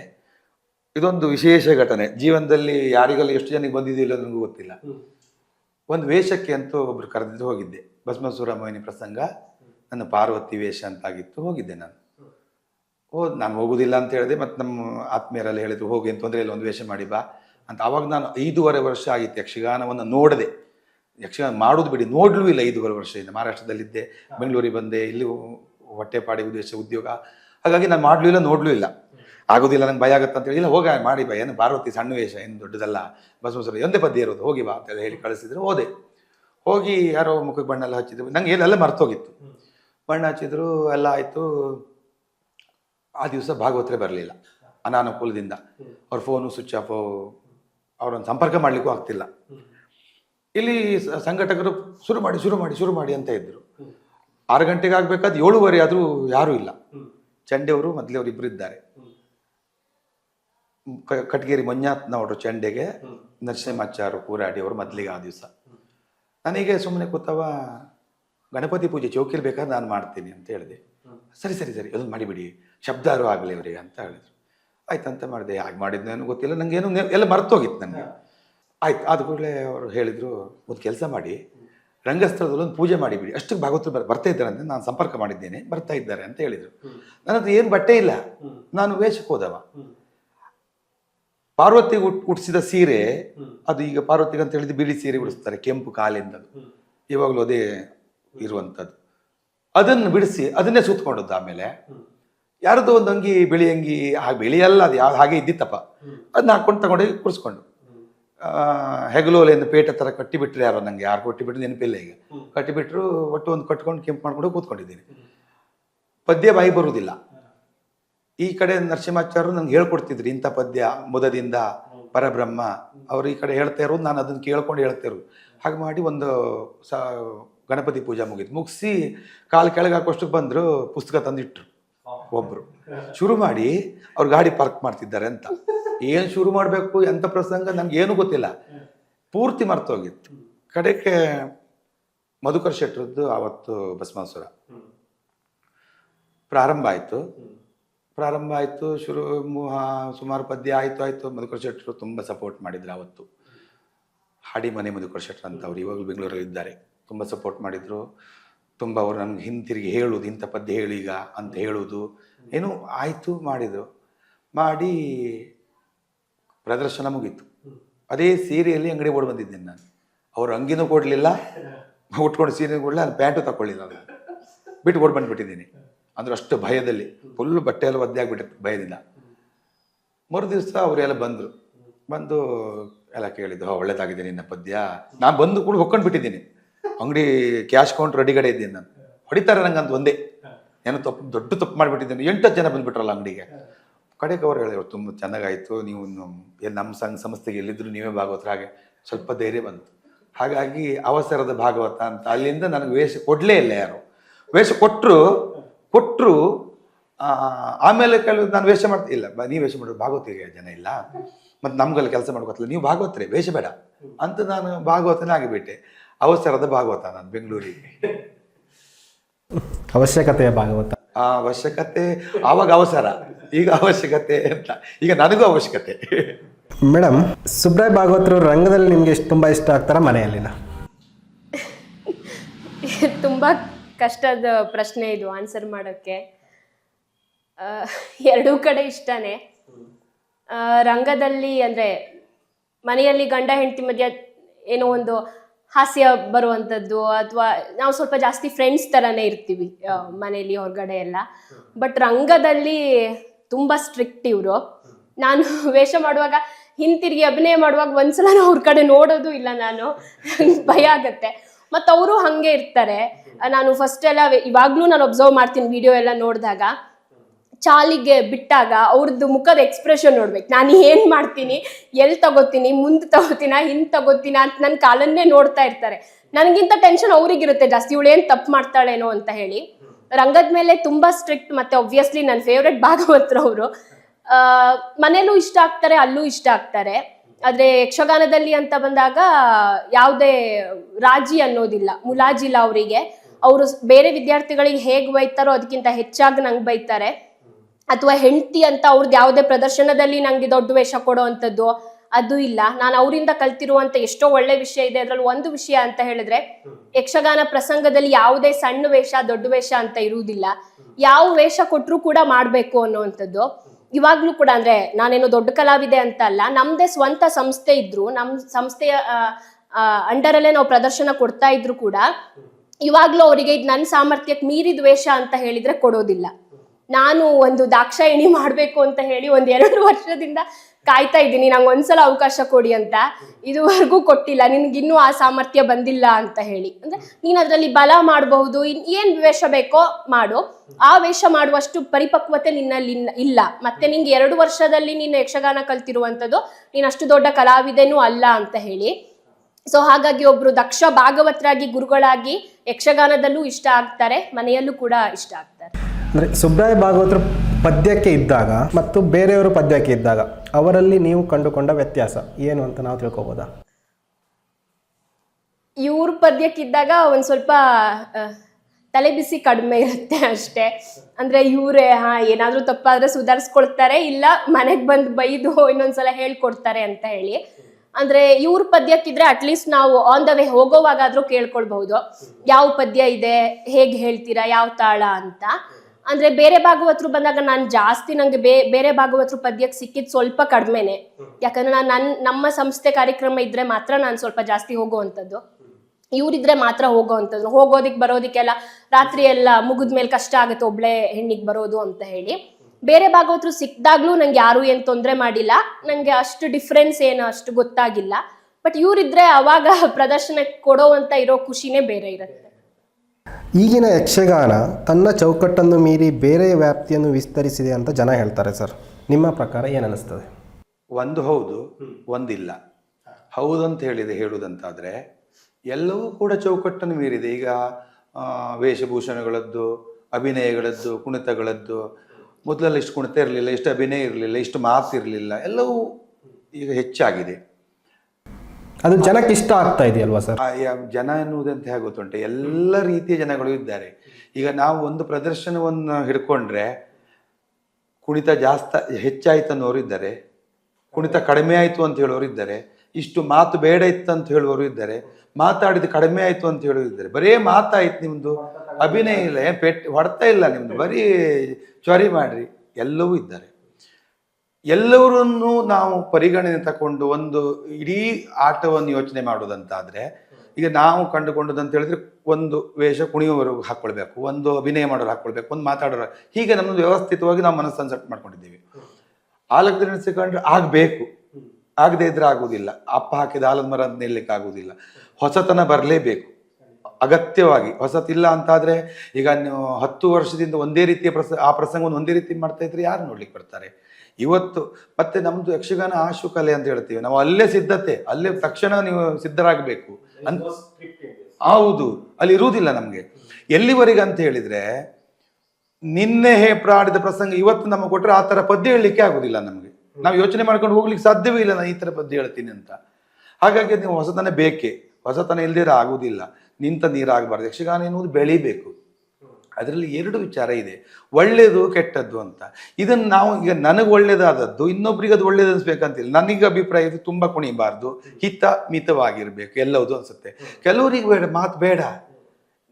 ಇದೊಂದು ವಿಶೇಷ ಘಟನೆ. ಜೀವನದಲ್ಲಿ ಯಾರಿಗೆಲ್ಲ ಎಷ್ಟು ಜನಕ್ಕೆ ಬಂದಿದ್ದಿಲ್ಲ ನನಗೂ ಗೊತ್ತಿಲ್ಲ. ಒಂದು ವೇಷಕ್ಕೆ ಅಂತೂ ಒಬ್ರು ಕರೆದಿದ್ದು ಹೋಗಿದ್ದೆ. ಭಸ್ಮಾಸುರ ಮೋಹಿನಿ ಪ್ರಸಂಗ. ನನ್ನ ಪಾರ್ವತಿ ವೇಷ ಅಂತಾಗಿತ್ತು, ಹೋಗಿದ್ದೆ ನಾನು. ಹೋದ್ ನಾನು ಹೋಗುದಿಲ್ಲ ಅಂತ ಹೇಳಿದೆ ಮತ್ತು ನಮ್ಮ ಆತ್ಮೀಯರಲ್ಲಿ ಹೇಳಿದ್ರು, ಹೋಗಿ, ಏನು ತೊಂದರೆ ಇಲ್ಲ, ಒಂದು ವೇಷ ಮಾಡಿ ಬಾ ಅಂತ. ಅವಾಗ ನಾನು ಐದೂವರೆ ವರ್ಷ ಆಗಿತ್ತು ಯಕ್ಷಗಾನವನ್ನು ನೋಡದೆ. ಯಕ್ಷಗಾನ ಮಾಡೋದು ಬಿಡಿ, ನೋಡ್ಲೂ ಇಲ್ಲ ಐದೂವರೆ ವರ್ಷದಿಂದ ಮಹಾರಾಷ್ಟ್ರದಲ್ಲಿದ್ದೆ, ಬೆಂಗಳೂರಿಗೆ ಬಂದೆ, ಇಲ್ಲಿ ಹೊಟ್ಟೆಪಾಡಿ ಉದ್ದೇಶ ಉದ್ಯೋಗ. ಹಾಗಾಗಿ ನಾನು ಮಾಡ್ಲೂ ಇಲ್ಲ, ನೋಡಲೂ ಇಲ್ಲ. ಆಗೋದಿಲ್ಲ, ನಂಗೆ ಭಯ ಆಗುತ್ತೆ ಅಂತ ಹೇಳಿ, ಇಲ್ಲ, ಹೋಗ, ಮಾಡಿ ಬಾ, ಏನು ಪಾರ್ವತಿ ಸಣ್ಣ ವೇಷ, ಏನು ದೊಡ್ಡದಲ್ಲ ಬಸವಸರ ಒಂದೇ ಪದ್ಯ ಇರೋದು, ಹೋಗಿ ಬಾ ಅಂತ ಹೇಳಿ ಕಳಿಸಿದ್ರು, ಹೋದೆ. ಹೋಗಿ ಯಾರೋ ಮುಖಕ್ಕೆ ಬಣ್ಣ ಎಲ್ಲ ಹಚ್ಚಿದ್ರು, ನಂಗೆ ಏನೆಲ್ಲ ಮರ್ತೋಗಿತ್ತು. ಬಣ್ಣ ಹಚ್ಚಿದ್ರು ಎಲ್ಲ ಆಯಿತು. ಆ ದಿವಸ ಭಾಗವತರೇ ಬರಲಿಲ್ಲ. ಅನಾನುಕೂಲದಿಂದ. ಅವ್ರ ಫೋನು ಸ್ವಿಚ್ ಆಫ್ ಅವ್ರನ್ನ ಸಂಪರ್ಕ ಮಾಡಲಿಕ್ಕೂ ಆಗ್ತಿಲ್ಲ. ಇಲ್ಲಿ ಸಂಘಟಕರು ಶುರು ಮಾಡಿ ಶುರು ಮಾಡಿ ಶುರು ಮಾಡಿ ಅಂತ ಇದ್ದರು ಆರು ಗಂಟೆಗೆ ಆಗಬೇಕಾದ ಏಳುವರೆ ಆದರೂ ಯಾರೂ ಇಲ್ಲ. ಚಂಡೆಯವರು ಮೊದಲೇ ಇಬ್ಬರು ಇದ್ದಾರೆ. ಕಟ್ಗೇರಿ ಮಂಜಾತ್ನವರು ಚಂಡೆಗೆ, ನರಸಿಂಹಾಚಾರ್ಯ ಕೂರಾಡಿ ಅವರು ಮೊದಲಿಗೆ ಆ ದಿವಸ. ನನಗೆ ಸುಮ್ಮನೆ ಕೂತವ ಗಣಪತಿ ಪೂಜೆ ಚೌಕಿಲಿ ಬೇಕಾದ್ರೆ ನಾನು ಮಾಡ್ತೀನಿ ಅಂತ ಹೇಳಿದೆ. ಸರಿ ಸರಿ ಸರಿ ಅದೊಂದು ಮಾಡಿಬಿಡಿ. ಶಬ್ದಾರು ಆಗಲಿ ಅವರಿಗೆ ಅಂತ ಹೇಳಿದ್ರು. ಆಯ್ತು ಅಂತ ಮಾಡಿದೆ ಯಾಕೆ ಮಾಡಿದ್ನೇನು ಗೊತ್ತಿಲ್ಲ. ನನಗೇನು ಎಲ್ಲ ಮರ್ತೋಗಿತ್ತು ನನಗೆ. ಆಯ್ತು ಆದ ಕೂಡಲೇ ಅವರು ಹೇಳಿದರು ಒಂದು ಕೆಲಸ ಮಾಡಿ. ರಂಗಸ್ಥಳದಲ್ಲಿ ಒಂದು ಪೂಜೆ ಮಾಡಿಬಿಡಿ. ಅಷ್ಟಕ್ಕೆ ಭಾಗವತರು ಬರ್- ಬರ್ತಾ ಇದ್ದಾರೆ ಅಂತ ನಾನು ಸಂಪರ್ಕ ಮಾಡಿದ್ದೇನೆ. ಬರ್ತಾ ಇದ್ದಾರೆ ಅಂತ ಹೇಳಿದರು. ನನ್ನ ಹತ್ರ ಏನು ಬಟ್ಟೆ ಇಲ್ಲ. ನಾನು ವೇಷಕ್ಕೆ ಹೋದವ. ಪಾರ್ವತಿಗೆ ಉಟ್ ಉಟ್ಸಿದ ಸೀರೆ ಅದು ಈಗ ಪಾರ್ವತಿಗೆ ಅಂತ ಹೇಳಿದ್ರೆ ಬಿಳಿ ಸೀರೆ ಉಡಿಸ್ತಾರೆ ಕೆಂಪು ಕಾಲಿಂದ ಇವಾಗಲೂ ಅದೇ ಇರುವಂಥದ್ದು. ಅದನ್ನು ಬಿಡಿಸಿ ಅದನ್ನೇ ಸುತ್ಕೊಂಡದ್ದು ಆಮೇಲೆ. ಯಾರದ್ದು ಒಂದು ಅಂಗಿ ಬಿಳಿ ಅಂಗಿ ಹಾಗೆ ಬಿಳಿ ಅಲ್ಲ ಅದು ಯಾವ ಹಾಗೆ ಇದ್ದಿತ್ತಪ್ಪ. ಅದನ್ನ ಹಾಕೊಂಡು ತಗೊಂಡೋಗಿ ಕೂರಿಸ್ಕೊಂಡು ಆ, ಹೆಗಲೋಲೆಯಿಂದ ಪೇಟ ಥರ ಕಟ್ಟಿಬಿಟ್ರೆ ಯಾರೋ ನನಗೆ ಯಾರು ಕೊಟ್ಟಿಬಿಟ್ರೆ ನೆನಪಿಲ್ಲ ಈಗ. ಕಟ್ಟಿಬಿಟ್ರು ಒಟ್ಟು ಒಂದು ಕಟ್ಕೊಂಡು ಕೆಂಪು ಮಾಡ್ಕೊಂಡು ಕೂತ್ಕೊಂಡಿದ್ದೀನಿ. ಪದ್ಯ ಬಾಯಿ ಬರುವುದಿಲ್ಲ. ಈ ಕಡೆ ನರಸಿಂಹಾಚಾರ್ಯರು ನಂಗೆ ಹೇಳ್ಕೊಡ್ತಿದ್ರು ಇಂಥ ಪದ್ಯ ಮುದದಿಂದ ಪರಬ್ರಹ್ಮ. ಅವರು ಈ ಕಡೆ ಹೇಳ್ತಾ ಇರೋದು ನಾನು ಅದನ್ನು ಕೇಳ್ಕೊಂಡು ಹೇಳ್ತಾ ಇರೋದು. ಹಾಗೆ ಮಾಡಿ ಒಂದು ಸ ಗಣಪತಿ ಪೂಜೆ ಮುಗೀತು. ಮುಗಿಸಿ ಕಾಲು ಕೆಳಗೆ ಹಾಕೋಷ್ಟಕ್ಕೆ ಬಂದರು ಪುಸ್ತಕ ತಂದಿಟ್ರು ಒಬ್ಬರು ಶುರು ಮಾಡಿ ಅವ್ರು ಗಾಡಿ ಪಾರ್ಕ್ ಮಾಡ್ತಿದ್ದಾರೆ ಅಂತ. ಏನು ಶುರು ಮಾಡಬೇಕು ಎಂಥ ಪ್ರಸಂಗ ನನಗೆ ಏನೂ ಗೊತ್ತಿಲ್ಲ. ಪೂರ್ತಿ ಮರ್ತೋಗಿತ್ತು. ಕಡೆಗೆ ಮಧುಕರ್ ಶೆಟ್ರದ್ದು ಆವತ್ತು ಭಸ್ಮಾಸುರ. ಪ್ರಾರಂಭ ಆಯಿತು. ಪ್ರಾರಂಭ ಆಯಿತು ಶುರು ಸುಮಾರು ಪದ್ಯ ಆಯಿತು ಆಯಿತು. ಮಧುಕರ್ ಶೆಟ್ಟರು ತುಂಬ ಸಪೋರ್ಟ್ ಮಾಡಿದ್ರು ಆವತ್ತು. ಹಾಡಿ ಮನೆ ಮಧುಕರ್ ಶೆಟ್ಟರ್ ಅಂತ ಅವ್ರು ಇವಾಗಲೂ ಬೆಂಗಳೂರಲ್ಲಿ ಇದ್ದಾರೆ ತುಂಬ ಸಪೋರ್ಟ್ ಮಾಡಿದರು. ತುಂಬ ಅವರು ನಮ್ಗೆ ಹಿಂತಿರುಗಿ ಹೇಳೋದು, ಇಂಥ ಪದ್ಯ ಹೇಳೀಗ ಅಂತ ಹೇಳೋದು. ಏನು ಆಯಿತು ಮಾಡಿದರು. ಮಾಡಿ ಪ್ರದರ್ಶನ ಮುಗೀತು. ಅದೇ ಸೀರೆಯಲ್ಲಿ ಅಂಗಡಿ ಓಡಿ ಬಂದಿದ್ದೇನೆ ನಾನು. ಅವರು ಅಂಗಿನೂ ಕೊಡಲಿಲ್ಲ ಉಟ್ಕೊಂಡು ಸೀರೆ ಕೊಡಲಿಲ್ಲ, ನಾನು ಪ್ಯಾಂಟು ತಗೊಳ್ಳಿಲ್ಲ ನಾನು ಬಿಟ್ಟು ಓಡಿ ಬಂದುಬಿಟ್ಟಿದ್ದೀನಿ. ಅಂದ್ರೆ ಅಷ್ಟು ಭಯದಲ್ಲಿ ಫುಲ್ಲು ಬಟ್ಟೆ ಎಲ್ಲ ಒದ್ದೆ ಆಗಿಬಿಟ್ಟು ಭಯದಿಂದ. ಮರು ದಿವಸ ಅವರೆಲ್ಲ ಬಂದರು. ಬಂದು ಎಲ್ಲ ಕೇಳಿದ್ದು ಒಳ್ಳೇದಾಗಿದೆ ನಿನ್ನ ಪದ್ಯ. ನಾನು ಬಂದು ಕೂಡ ಹೊಕ್ಕೊಂಡು ಬಿಟ್ಟಿದ್ದೀನಿ ಅಂಗಡಿ ಕ್ಯಾಶ್ ಕೌಂಟ್ ರೆಡಿಗಡೆ ಇದ್ದೀನಿ ನಾನು. ಹೊಡಿತಾರೆ ನಂಗೆ ಅಂತ ಒಂದೇ ಏನೋ ತಪ್ಪು ದೊಡ್ಡ ತಪ್ಪು ಮಾಡಿಬಿಟ್ಟಿದ್ದೀನಿ. ಎಂಟು ಜನ ಬಂದುಬಿಟ್ರಲ್ಲ ಅಂಗಡಿಗೆ. ಕಡೆಗೆ ಅವ್ರು ಹೇಳಿದ್ರು ತುಂಬ ಚೆನ್ನಾಗಾಯಿತು. ನೀವು ಏನು ನಮ್ಮ ಸಂಘ ಸಂಸ್ಥೆಗೆ ಎಲ್ಲಿದ್ರು ನೀವೇ ಭಾಗವತರ. ಹಾಗೆ ಸ್ವಲ್ಪ ಧೈರ್ಯ ಬಂತು. ಹಾಗಾಗಿ ಅವಸರದ ಭಾಗವತ ಅಂತ ಅಲ್ಲಿಂದ ನನಗೆ ವೇಷ ಕೊಡಲೇ ಇಲ್ಲ ಯಾರು. ವೇಷ ಕೊಟ್ಟರು ಕೊಟ್ಟರು ಆಮೇಲೆ ಕೆಲವು ನಾನು ವೇಷ ಮಾಡ್ತಾ ಇಲ್ಲ ಬ- ನೀವು ವೇಷ ಮಾಡೋದು ಭಾಗವತಿಗೆ ಜನ ಇಲ್ಲ. ಮತ್ತು ನಮಗೆಲ್ಲ ಕೆಲಸ ಮಾಡ್ಕೊತಿಲ್ಲ ನೀವು ಭಾಗವತ್ರೆ ವೇಷ ಬೇಡ. ಅಂತ ನಾನು ಭಾಗವತನೇ ಆಗಿಬಿಟ್ಟೆ. ಅವಸರದ ಭಾಗವತ ನಾನು ಬೆಂಗಳೂರಿಗೆ. ಅವಶ್ಯಕತೆಯ ಭಾಗವತ. ಆ ಅವಶ್ಯಕತೆ ಆವಾಗ ಅವಸರ ಈಗ ಅವಶ್ಯಕತೆ ಅಂತ. ಈಗ ನನಗೂ ಅವಶ್ಯಕತೆ. ಮೇಡಮ್ ಸುಬ್ರಾಯ್ ಭಾಗವತರು ರಂಗದಲ್ಲಿ ನಿಮಗೆ ತುಂಬ ಇಷ್ಟ ಆಗ್ತಾರ ಮನೆಯಲ್ಲಿನ? ತುಂಬ ಕಷ್ಟದ ಪ್ರಶ್ನೆ ಇದು ಆನ್ಸರ್ ಮಾಡೋಕ್ಕೆ. ಎರಡೂ ಕಡೆ ಇಷ್ಟನೇ. ಆ, ರಂಗದಲ್ಲಿ ಅಂದರೆ ಮನೆಯಲ್ಲಿ ಗಂಡ ಹೆಂಡತಿ ಮಧ್ಯ ಏನೋ ಒಂದು ಹಾಸ್ಯ ಬರುವಂಥದ್ದು ಅಥವಾ ನಾವು ಸ್ವಲ್ಪ ಜಾಸ್ತಿ ಫ್ರೆಂಡ್ಸ್ ಥರನೇ ಇರ್ತೀವಿ ಮನೆಯಲ್ಲಿ ಹೊರಗಡೆ ಎಲ್ಲ. ಬಟ್ ರಂಗದಲ್ಲಿ ತುಂಬ ಸ್ಟ್ರಿಕ್ಟ್ ಇವರು. ನಾನು ವೇಷ ಮಾಡುವಾಗ, ಹಿಂತಿರುಗಿ ಅಭಿನಯ ಮಾಡುವಾಗ ಒಂದ್ಸಲ ಅವ್ರ ಕಡೆ ನೋಡೋದು ಇಲ್ಲ ನಾನು. ಭಯ ಆಗತ್ತೆ. ಮತ್ತು ಅವರು ಹಾಗೆ ಇರ್ತಾರೆ. ನಾನು ಫಸ್ಟ್ ಎಲ್ಲ ಇವಾಗಲೂ ನಾನು ಒಬ್ಸರ್ವ್ ಮಾಡ್ತೀನಿ ವಿಡಿಯೋ ಎಲ್ಲ ನೋಡಿದಾಗ. ಚಾಲಿಗೆ ಬಿಟ್ಟಾಗ ಅವ್ರದ್ದು ಮುಖದ ಎಕ್ಸ್ಪ್ರೆಷನ್ ನೋಡ್ಬೇಕು. ನಾನು ಏನ್ ಮಾಡ್ತೀನಿ? ಎಲ್ಲಿ ತಗೋತೀನಿ? ಮುಂದೆ ತಗೋತೀನ? ಹಿಂದ್ ತಗೋತೀನ? ಅಂತ ನನ್ನ ಕಾಲನ್ನೇ ನೋಡ್ತಾ ಇರ್ತಾರೆ. ನನಗಿಂತ ಟೆನ್ಷನ್ ಅವ್ರಿಗಿರುತ್ತೆ ಜಾಸ್ತಿ. ಇವಳು ಏನ್ ತಪ್ಪು ಮಾಡ್ತಾಳೇನೋ ಅಂತ ಹೇಳಿ. ರಂಗದ ಮೇಲೆ ತುಂಬಾ ಸ್ಟ್ರಿಕ್ಟ್ ಮತ್ತೆ ಒಬ್ವಿಯಸ್ಲಿ ನನ್ನ ಫೇವ್ರೆಟ್ ಭಾಗವತರು ಅವರು. ಮನೇಲೂ ಇಷ್ಟ ಆಗ್ತಾರೆ, ಅಲ್ಲೂ ಇಷ್ಟ ಆಗ್ತಾರೆ. ಆದ್ರೆ ಯಕ್ಷಗಾನದಲ್ಲಿ ಅಂತ ಬಂದಾಗ ಯಾವುದೇ ರಾಜಿ ಅನ್ನೋದಿಲ್ಲ. ಮುಲಾಜಿಲ್ಲ ಅವರಿಗೆ. ಅವರು ಬೇರೆ ವಿದ್ಯಾರ್ಥಿಗಳಿಗೆ ಹೇಗೆ ಬೈತಾರೋ ಅದಕ್ಕಿಂತ ಹೆಚ್ಚಾಗಿ ನಂಗೆ ಬೈತಾರೆ. ಅಥವಾ ಹೆಂಡತಿ ಅಂತ ಅವ್ರದ್ದು ಯಾವುದೇ ಪ್ರದರ್ಶನದಲ್ಲಿ ನಂಗೆ ದೊಡ್ಡ ವೇಷ ಕೊಡೋ ಅಂಥದ್ದು ಅದು ಇಲ್ಲ. ನಾನು ಅವರಿಂದ ಕಲ್ತಿರುವಂತ ಎಷ್ಟೋ ಒಳ್ಳೆ ವಿಷಯ ಇದೆ, ಅದ್ರಲ್ಲಿ ಒಂದು ವಿಷಯ ಅಂತ ಹೇಳಿದ್ರೆ ಯಕ್ಷಗಾನ ಪ್ರಸಂಗದಲ್ಲಿ ಯಾವುದೇ ಸಣ್ಣ ವೇಷ, ದೊಡ್ಡ ವೇಷ ಅಂತ ಇರುವುದಿಲ್ಲ. ಯಾವ ವೇಷ ಕೊಟ್ಟರು ಕೂಡ ಮಾಡಬೇಕು ಅನ್ನೋವಂಥದ್ದು. ಇವಾಗ್ಲೂ ಕೂಡ ಅಂದ್ರೆ ನಾನೇನೋ ದೊಡ್ಡ ಕಲಾವಿದೆ ಅಂತ ಅಲ್ಲ, ನಮ್ದೇ ಸ್ವಂತ ಸಂಸ್ಥೆ ಇದ್ರು ನಮ್ಮ ಸಂಸ್ಥೆಯ ಅಂಡರಲ್ಲೇ ನಾವು ಪ್ರದರ್ಶನ ಕೊಡ್ತಾ ಇದ್ರು ಕೂಡ, ಇವಾಗ್ಲೂ ಅವರಿಗೆ ಇದು ನನ್ನ ಸಾಮರ್ಥ್ಯಕ್ಕೆ ಮೀರಿದ ವೇಷ ಅಂತ ಹೇಳಿದ್ರೆ ಕೊಡೋದಿಲ್ಲ. ನಾನು ಒಂದು ದಾಕ್ಷಾಯಿಣಿ ಮಾಡಬೇಕು ಅಂತ ಹೇಳಿ ಒಂದು ಎರಡು ವರ್ಷದಿಂದ ಕಾಯ್ತಾ ಇದ್ದೀನಿ. ನಂಗೆ ಒಂದ್ಸಲ ಅವಕಾಶ ಕೊಡಿ ಅಂತ. ಇದುವರೆಗೂ ಕೊಟ್ಟಿಲ್ಲ. ನಿನಗಿನ್ನೂ ಆ ಸಾಮರ್ಥ್ಯ ಬಂದಿಲ್ಲ ಅಂತ ಹೇಳಿ. ಅಂದ್ರೆ ನೀನು ಅದರಲ್ಲಿ ಬಲ ಮಾಡಬಹುದು. ಏನು ವೇಷ ಬೇಕೋ ಮಾಡು. ಆ ವೇಷ ಮಾಡುವಷ್ಟು ಪರಿಪಕ್ವತೆ ನಿನ್ನಲ್ಲಿ ಇಲ್ಲ. ಮತ್ತೆ ನಿಂಗೆ ಎರಡು ವರ್ಷದಲ್ಲಿ ನೀನು ಯಕ್ಷಗಾನ ಕಲ್ತಿರುವಂಥದ್ದು ನೀನು ಅಷ್ಟು ದೊಡ್ಡ ಕಲಾವಿದೆನೂ ಅಲ್ಲ ಅಂತ ಹೇಳಿ. ಸೊ ಹಾಗಾಗಿ ಒಬ್ರು ದಕ್ಷ ಭಾಗವತರಾಗಿ ಗುರುಗಳಾಗಿ ಯಕ್ಷಗಾನದಲ್ಲೂ ಇಷ್ಟ ಆಗ್ತಾರೆ. ಮನೆಯಲ್ಲೂ ಕೂಡ ಇಷ್ಟ ಆಗ್ತಾರೆ. ಅಂದರೆ ಸುಬ್ರಾಯ ಭಾಗವತರು ಪದ್ಯಕ್ಕೆ ಇದ್ದಾಗ ಮತ್ತು ಬೇರೆಯವರು ಪದ್ಯಕ್ಕೆ ಇದ್ದಾಗ ಅವರಲ್ಲಿ ನೀವು ಕಂಡುಕೊಂಡ ವ್ಯತ್ಯಾಸ ಏನು ಅಂತ ನಾವು ತಿಳ್ಕೊಬೋದಾ? ಇವ್ರ ಪದ್ಯಕ್ಕಿದ್ದಾಗ ಒಂದು ಸ್ವಲ್ಪ ತಲೆ ಬಿಸಿ ಕಡಿಮೆ ಇರುತ್ತೆ ಅಷ್ಟೇ. ಅಂದರೆ ಇವರೇ, ಹಾಂ, ಏನಾದರೂ ತಪ್ಪಾದರೆ ಸುಧಾರಿಸ್ಕೊಳ್ತಾರೆ, ಇಲ್ಲ ಮನೆಗೆ ಬಂದು ಬೈದು ಇನ್ನೊಂದ್ಸಲ ಹೇಳ್ಕೊಡ್ತಾರೆ ಅಂತ ಹೇಳಿ. ಅಂದ್ರೆ ಇವ್ರ ಪದ್ಯಕ್ಕಿದ್ರೆ ಅಟ್ಲೀಸ್ಟ್ ನಾವು ಆನ್ ದ ವೇ ಹೋಗೋವಾಗಾದರೂ ಕೇಳ್ಕೊಳ್ಬಹುದು. ಯಾವ ಪದ್ಯ ಇದೆ, ಹೇಗೆ ಹೇಳ್ತೀರಾ, ಯಾವ ತಾಳ ಅಂತ. ಅಂದ್ರೆ ಬೇರೆ ಭಾಗವತರು ಬಂದಾಗ ನಾನು ಜಾಸ್ತಿ ನಂಗೆ ಬೇ ಬೇರೆ ಭಾಗವತರು ಪದ್ಯಕ್ಕೆ ಸಿಕ್ಕಿದ್ ಸ್ವಲ್ಪ ಕಡಿಮೆನೆ. ಯಾಕಂದ್ರೆ ನಾನು ನನ್ ನಮ್ಮ ಸಂಸ್ಥೆ ಕಾರ್ಯಕ್ರಮ ಇದ್ರೆ ಮಾತ್ರ ನಾನು ಸ್ವಲ್ಪ ಜಾಸ್ತಿ ಹೋಗುವಂಥದ್ದು. ಇವ್ರಿದ್ರೆ ಮಾತ್ರ ಹೋಗೋವಂಥದ್ದು. ಹೋಗೋದಿಕ್ ಬರೋದಿಕ್ಕೆಲ್ಲ ರಾತ್ರಿ ಎಲ್ಲ ಮುಗಿದ್ಮೇಲೆ ಕಷ್ಟ ಆಗುತ್ತೆ ಒಬ್ಳೆ ಹೆಣ್ಣಿಗೆ ಬರೋದು ಅಂತ ಹೇಳಿ. ಬೇರೆ ಭಾಗವತರು ಸಿಕ್ಕಿದಾಗ್ಲೂ ನಂಗೆ ಯಾರು ಏನು ತೊಂದರೆ ಮಾಡಿಲ್ಲ. ನಂಗೆ ಅಷ್ಟು ಡಿಫ್ರೆನ್ಸ್ ಏನು ಅಷ್ಟು ಗೊತ್ತಾಗಿಲ್ಲ. ಬಟ್ ಇವ್ರಿದ್ರೆ ಅವಾಗ ಪ್ರದರ್ಶನಕ್ಕೆ ಕೊಡೋವಂತ ಇರೋ ಖುಷಿನೇ ಬೇರೆ ಇರುತ್ತೆ. ಈಗಿನ ಯಕ್ಷಗಾನ ತನ್ನ ಚೌಕಟ್ಟನ್ನು ಮೀರಿ ಬೇರೆ ವ್ಯಾಪ್ತಿಯನ್ನು ವಿಸ್ತರಿಸಿದೆ ಅಂತ ಜನ ಹೇಳ್ತಾರೆ ಸರ್. ನಿಮ್ಮ ಪ್ರಕಾರ ಏನನ್ನಿಸ್ತದೆ? ಒಂದು ಹೌದು, ಒಂದಿಲ್ಲ. ಹೌದು ಅಂತ ಹೇಳಿದೆ ಹೇಳುವುದಂತಾದರೆ ಎಲ್ಲವೂ ಕೂಡ ಚೌಕಟ್ಟನ್ನು ಮೀರಿದೆ. ಈಗ ವೇಷಭೂಷಣಗಳದ್ದು, ಅಭಿನಯಗಳದ್ದು, ಕುಣಿತಗಳದ್ದು, ಮೊದಲೆಲ್ಲ ಇಷ್ಟು ಕುಣಿತ ಇರಲಿಲ್ಲ, ಇಷ್ಟು ಅಭಿನಯ ಇರಲಿಲ್ಲ, ಇಷ್ಟು ಮಾತು ಇರಲಿಲ್ಲ, ಎಲ್ಲವೂ ಈಗ ಹೆಚ್ಚಾಗಿದೆ. ಅದು ಜನಕ್ಕೆ ಇಷ್ಟ ಆಗ್ತಾ ಇದೆಯಲ್ವಾ ಸರ್? ಜನ ಎನ್ನುವುದಂತ ಹೇಗೆ ಗೊತ್ತುಂಟು? ಎಲ್ಲ ರೀತಿಯ ಜನಗಳು ಇದ್ದಾರೆ. ಈಗ ನಾವು ಒಂದು ಪ್ರದರ್ಶನವನ್ನು ಹಿಡ್ಕೊಂಡ್ರೆ ಕುಣಿತ ಜಾಸ್ತಿ ಹೆಚ್ಚಾಯ್ತು ಅನ್ನೋರು ಇದ್ದಾರೆ. ಕುಣಿತ ಕಡಿಮೆ ಆಯಿತು ಅಂತ ಹೇಳೋರು ಇದ್ದಾರೆ. ಇಷ್ಟು ಮಾತು ಬೇಡ ಇತ್ತು ಅಂತ ಹೇಳುವವರು ಇದ್ದಾರೆ. ಮಾತಾಡಿದ ಕಡಿಮೆ ಆಯಿತು ಅಂತ ಹೇಳೋರು ಇದ್ದಾರೆ. ಬರೀ ಮಾತಾಯ್ತು ನಿಮ್ಮದು ಅಭಿನಯ ಇಲ್ಲ, ಏನು ಪೆಟ್ ಹೊಡ್ತಾ ಇಲ್ಲ ನಿಮ್ಮದು ಬರೀ ಚೊರಿ ಮಾಡಿರಿ. ಎಲ್ಲವೂ ಇದ್ದಾರೆ. ಎಲ್ಲವರನ್ನು ನಾವು ಪರಿಗಣನೆ ತಕೊಂಡು ಒಂದು ಇಡೀ ಆಟವನ್ನು ಯೋಚನೆ ಮಾಡೋದಂತಾದ್ರೆ, ಈಗ ನಾವು ಕಂಡುಕೊಂಡದಂತ ಹೇಳಿದ್ರೆ ಒಂದು ವೇಷ ಕುಣಿಯುವವರು ಹಾಕೊಳ್ಬೇಕು ಒಂದು ಅಭಿನಯ ಮಾಡೋರು ಹಾಕೊಳ್ಬೇಕು ಒಂದು ಮಾತಾಡೋರು ಹೀಗೆ ನಮ್ಮದು ವ್ಯವಸ್ಥಿತವಾಗಿ ನಾವು ಮನಸ್ಸನ್ನು ಸೆಟ್ ಮಾಡ್ಕೊಂಡಿದ್ದೀವಿ. ಆ ಲೆಕ್ಕದಲ್ಲಿ ನೆನೆಸಿಕೊಂಡ್ರೆ ಆಗಬೇಕು. ಆಗದೆ ಇದ್ರೆ ಆಗುವುದಿಲ್ಲ. ಅಪ್ಪ ಹಾಕಿದ ಆಲದ ಮರ ಅಂತ ನಿಲ್ಲಕ್ಕೆ ಆಗುವುದಿಲ್ಲ. ಹೊಸತನ ಬರಲೇಬೇಕು. ಅಗತ್ಯವಾಗಿ. ಹೊಸತಿಲ್ಲ ಅಂತಾದರೆ ಈಗ ನೀವು ಹತ್ತು ವರ್ಷದಿಂದ ಒಂದೇ ರೀತಿಯ ಪ್ರಸ, ಆ ಪ್ರಸಂಗವನ್ನು ಒಂದೇ ರೀತಿ ಮಾಡ್ತಾ ಇದ್ರೆ ಯಾರು ನೋಡ್ಲಿಕ್ಕೆ ಬರ್ತಾರೆ? ಇವತ್ತು ಮತ್ತೆ ನಮ್ದು ಯಕ್ಷಗಾನ ಆಶು ಕಲೆ ಅಂತ ಹೇಳ್ತೀವಿ. ನಾವು ಅಲ್ಲೇ ಸಿದ್ಧತೆ ಅಲ್ಲೇ ತಕ್ಷಣ ನೀವು ಸಿದ್ಧರಾಗಬೇಕು ಅಂತ. ಹೌದು ಅಲ್ಲಿ ಇರುವುದಿಲ್ಲ ನಮಗೆ. ಎಲ್ಲಿವರೆಗೆ ಅಂತ ಹೇಳಿದ್ರೆ ನಿನ್ನೆ ಹೇ ಪ್ರಾಡಿದ ಪ್ರಸಂಗ ಇವತ್ತು ನಮಗೆ ಕೊಟ್ಟರೆ ಆ ಥರ ಪದ್ಯ ಹೇಳಲಿಕ್ಕೆ ಆಗುದಿಲ್ಲ ನಮಗೆ. ನಾವು ಯೋಚನೆ ಮಾಡ್ಕೊಂಡು ಹೋಗ್ಲಿಕ್ಕೆ ಸಾಧ್ಯವೇ ಇಲ್ಲ ನಾನು ಈ ಥರ ಪದ್ಯ ಹೇಳ್ತೀನಿ ಅಂತ. ಹಾಗಾಗಿ ನೀವು ಹೊಸತನ ಬೇಕೇ? ಹೊಸತನ ಇಲ್ದಿರ ಆಗುವುದಿಲ್ಲ ನಿಂತ ನೀರಾಗಬಾರ್ದು. ಯಕ್ಷಗಾನ ಎನ್ನುವುದು ಬೆಳಿಬೇಕು. ಅದರಲ್ಲಿ ಎರಡು ವಿಚಾರ ಇದೆ. ಒಳ್ಳೆಯದು ಕೆಟ್ಟದ್ದು ಅಂತ. ಇದನ್ನು ನಾವು ಈಗ ನನಗೆ ಒಳ್ಳೆಯದಾದದ್ದು ಇನ್ನೊಬ್ರಿಗೆ ಅದು ಒಳ್ಳೇದು ಅನ್ಸ್ಬೇಕಂತಿಲ್ಲ ನನಗೆ ಅಭಿಪ್ರಾಯ ಇದು ತುಂಬ ಕುಣಿಬಾರ್ದು. ಹಿತ ಮಿತವಾಗಿರಬೇಕು. ಎಲ್ಲವುದು ಅನ್ಸುತ್ತೆ. ಕೆಲವರಿಗೆ ಬೇಡ ಮಾತು ಬೇಡ.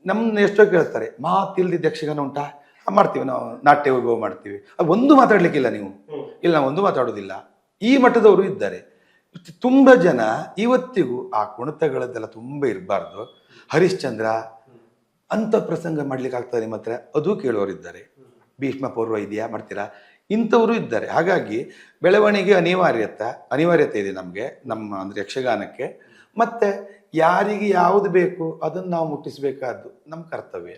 ನಮ್ಮನ್ನ ಎಷ್ಟೋ ಕೇಳ್ತಾರೆ ಮಾತು ಇಲ್ದಿದ್ದ ಯಕ್ಷಗಾನ ಉಂಟಾ? ಮಾಡ್ತೀವಿ ನಾವು. ನಾಟ್ಯ ವೈಭವ ಮಾಡ್ತೀವಿ. ಅದು ಒಂದು ಮಾತಾಡ್ಲಿಕ್ಕಿಲ್ಲ ನೀವು. ಇಲ್ಲ ನಾವು ಒಂದು ಮಾತಾಡೋದಿಲ್ಲ. ಈ ಮಟ್ಟದವರು ಇದ್ದಾರೆ. ತುಂಬ ಜನ ಇವತ್ತಿಗೂ ಆ ಕುಣಿತಗಳದ್ದೆಲ್ಲ ತುಂಬ ಇರಬಾರ್ದು. ಹರಿಶ್ಚಂದ್ರ ಅಂತ ಪ್ರಸಂಗ ಮಾಡ್ಲಿಕ್ಕೆ ಆಗ್ತದೆ ನಿಮ್ಮ ಹತ್ರ? ಅದು ಕೇಳುವವರಿದ್ದಾರೆ. ಭೀಷ್ಮ ಪೂರ್ವ ಇದೆಯಾ? ಮಾಡ್ತೀರಾ? ಇಂಥವರು ಇದ್ದಾರೆ. ಹಾಗಾಗಿ ಬೆಳವಣಿಗೆ ಅನಿವಾರ್ಯತ, ಅನಿವಾರ್ಯತೆ ಇದೆ ನಮಗೆ, ನಮ್ಮ ಅಂದರೆ ಯಕ್ಷಗಾನಕ್ಕೆ. ಮತ್ತೆ ಯಾರಿಗೆ ಯಾವುದು ಬೇಕು ಅದನ್ನು ನಾವು ಮುಟ್ಟಿಸಬೇಕಾದ್ದು ನಮ್ಮ ಕರ್ತವ್ಯ.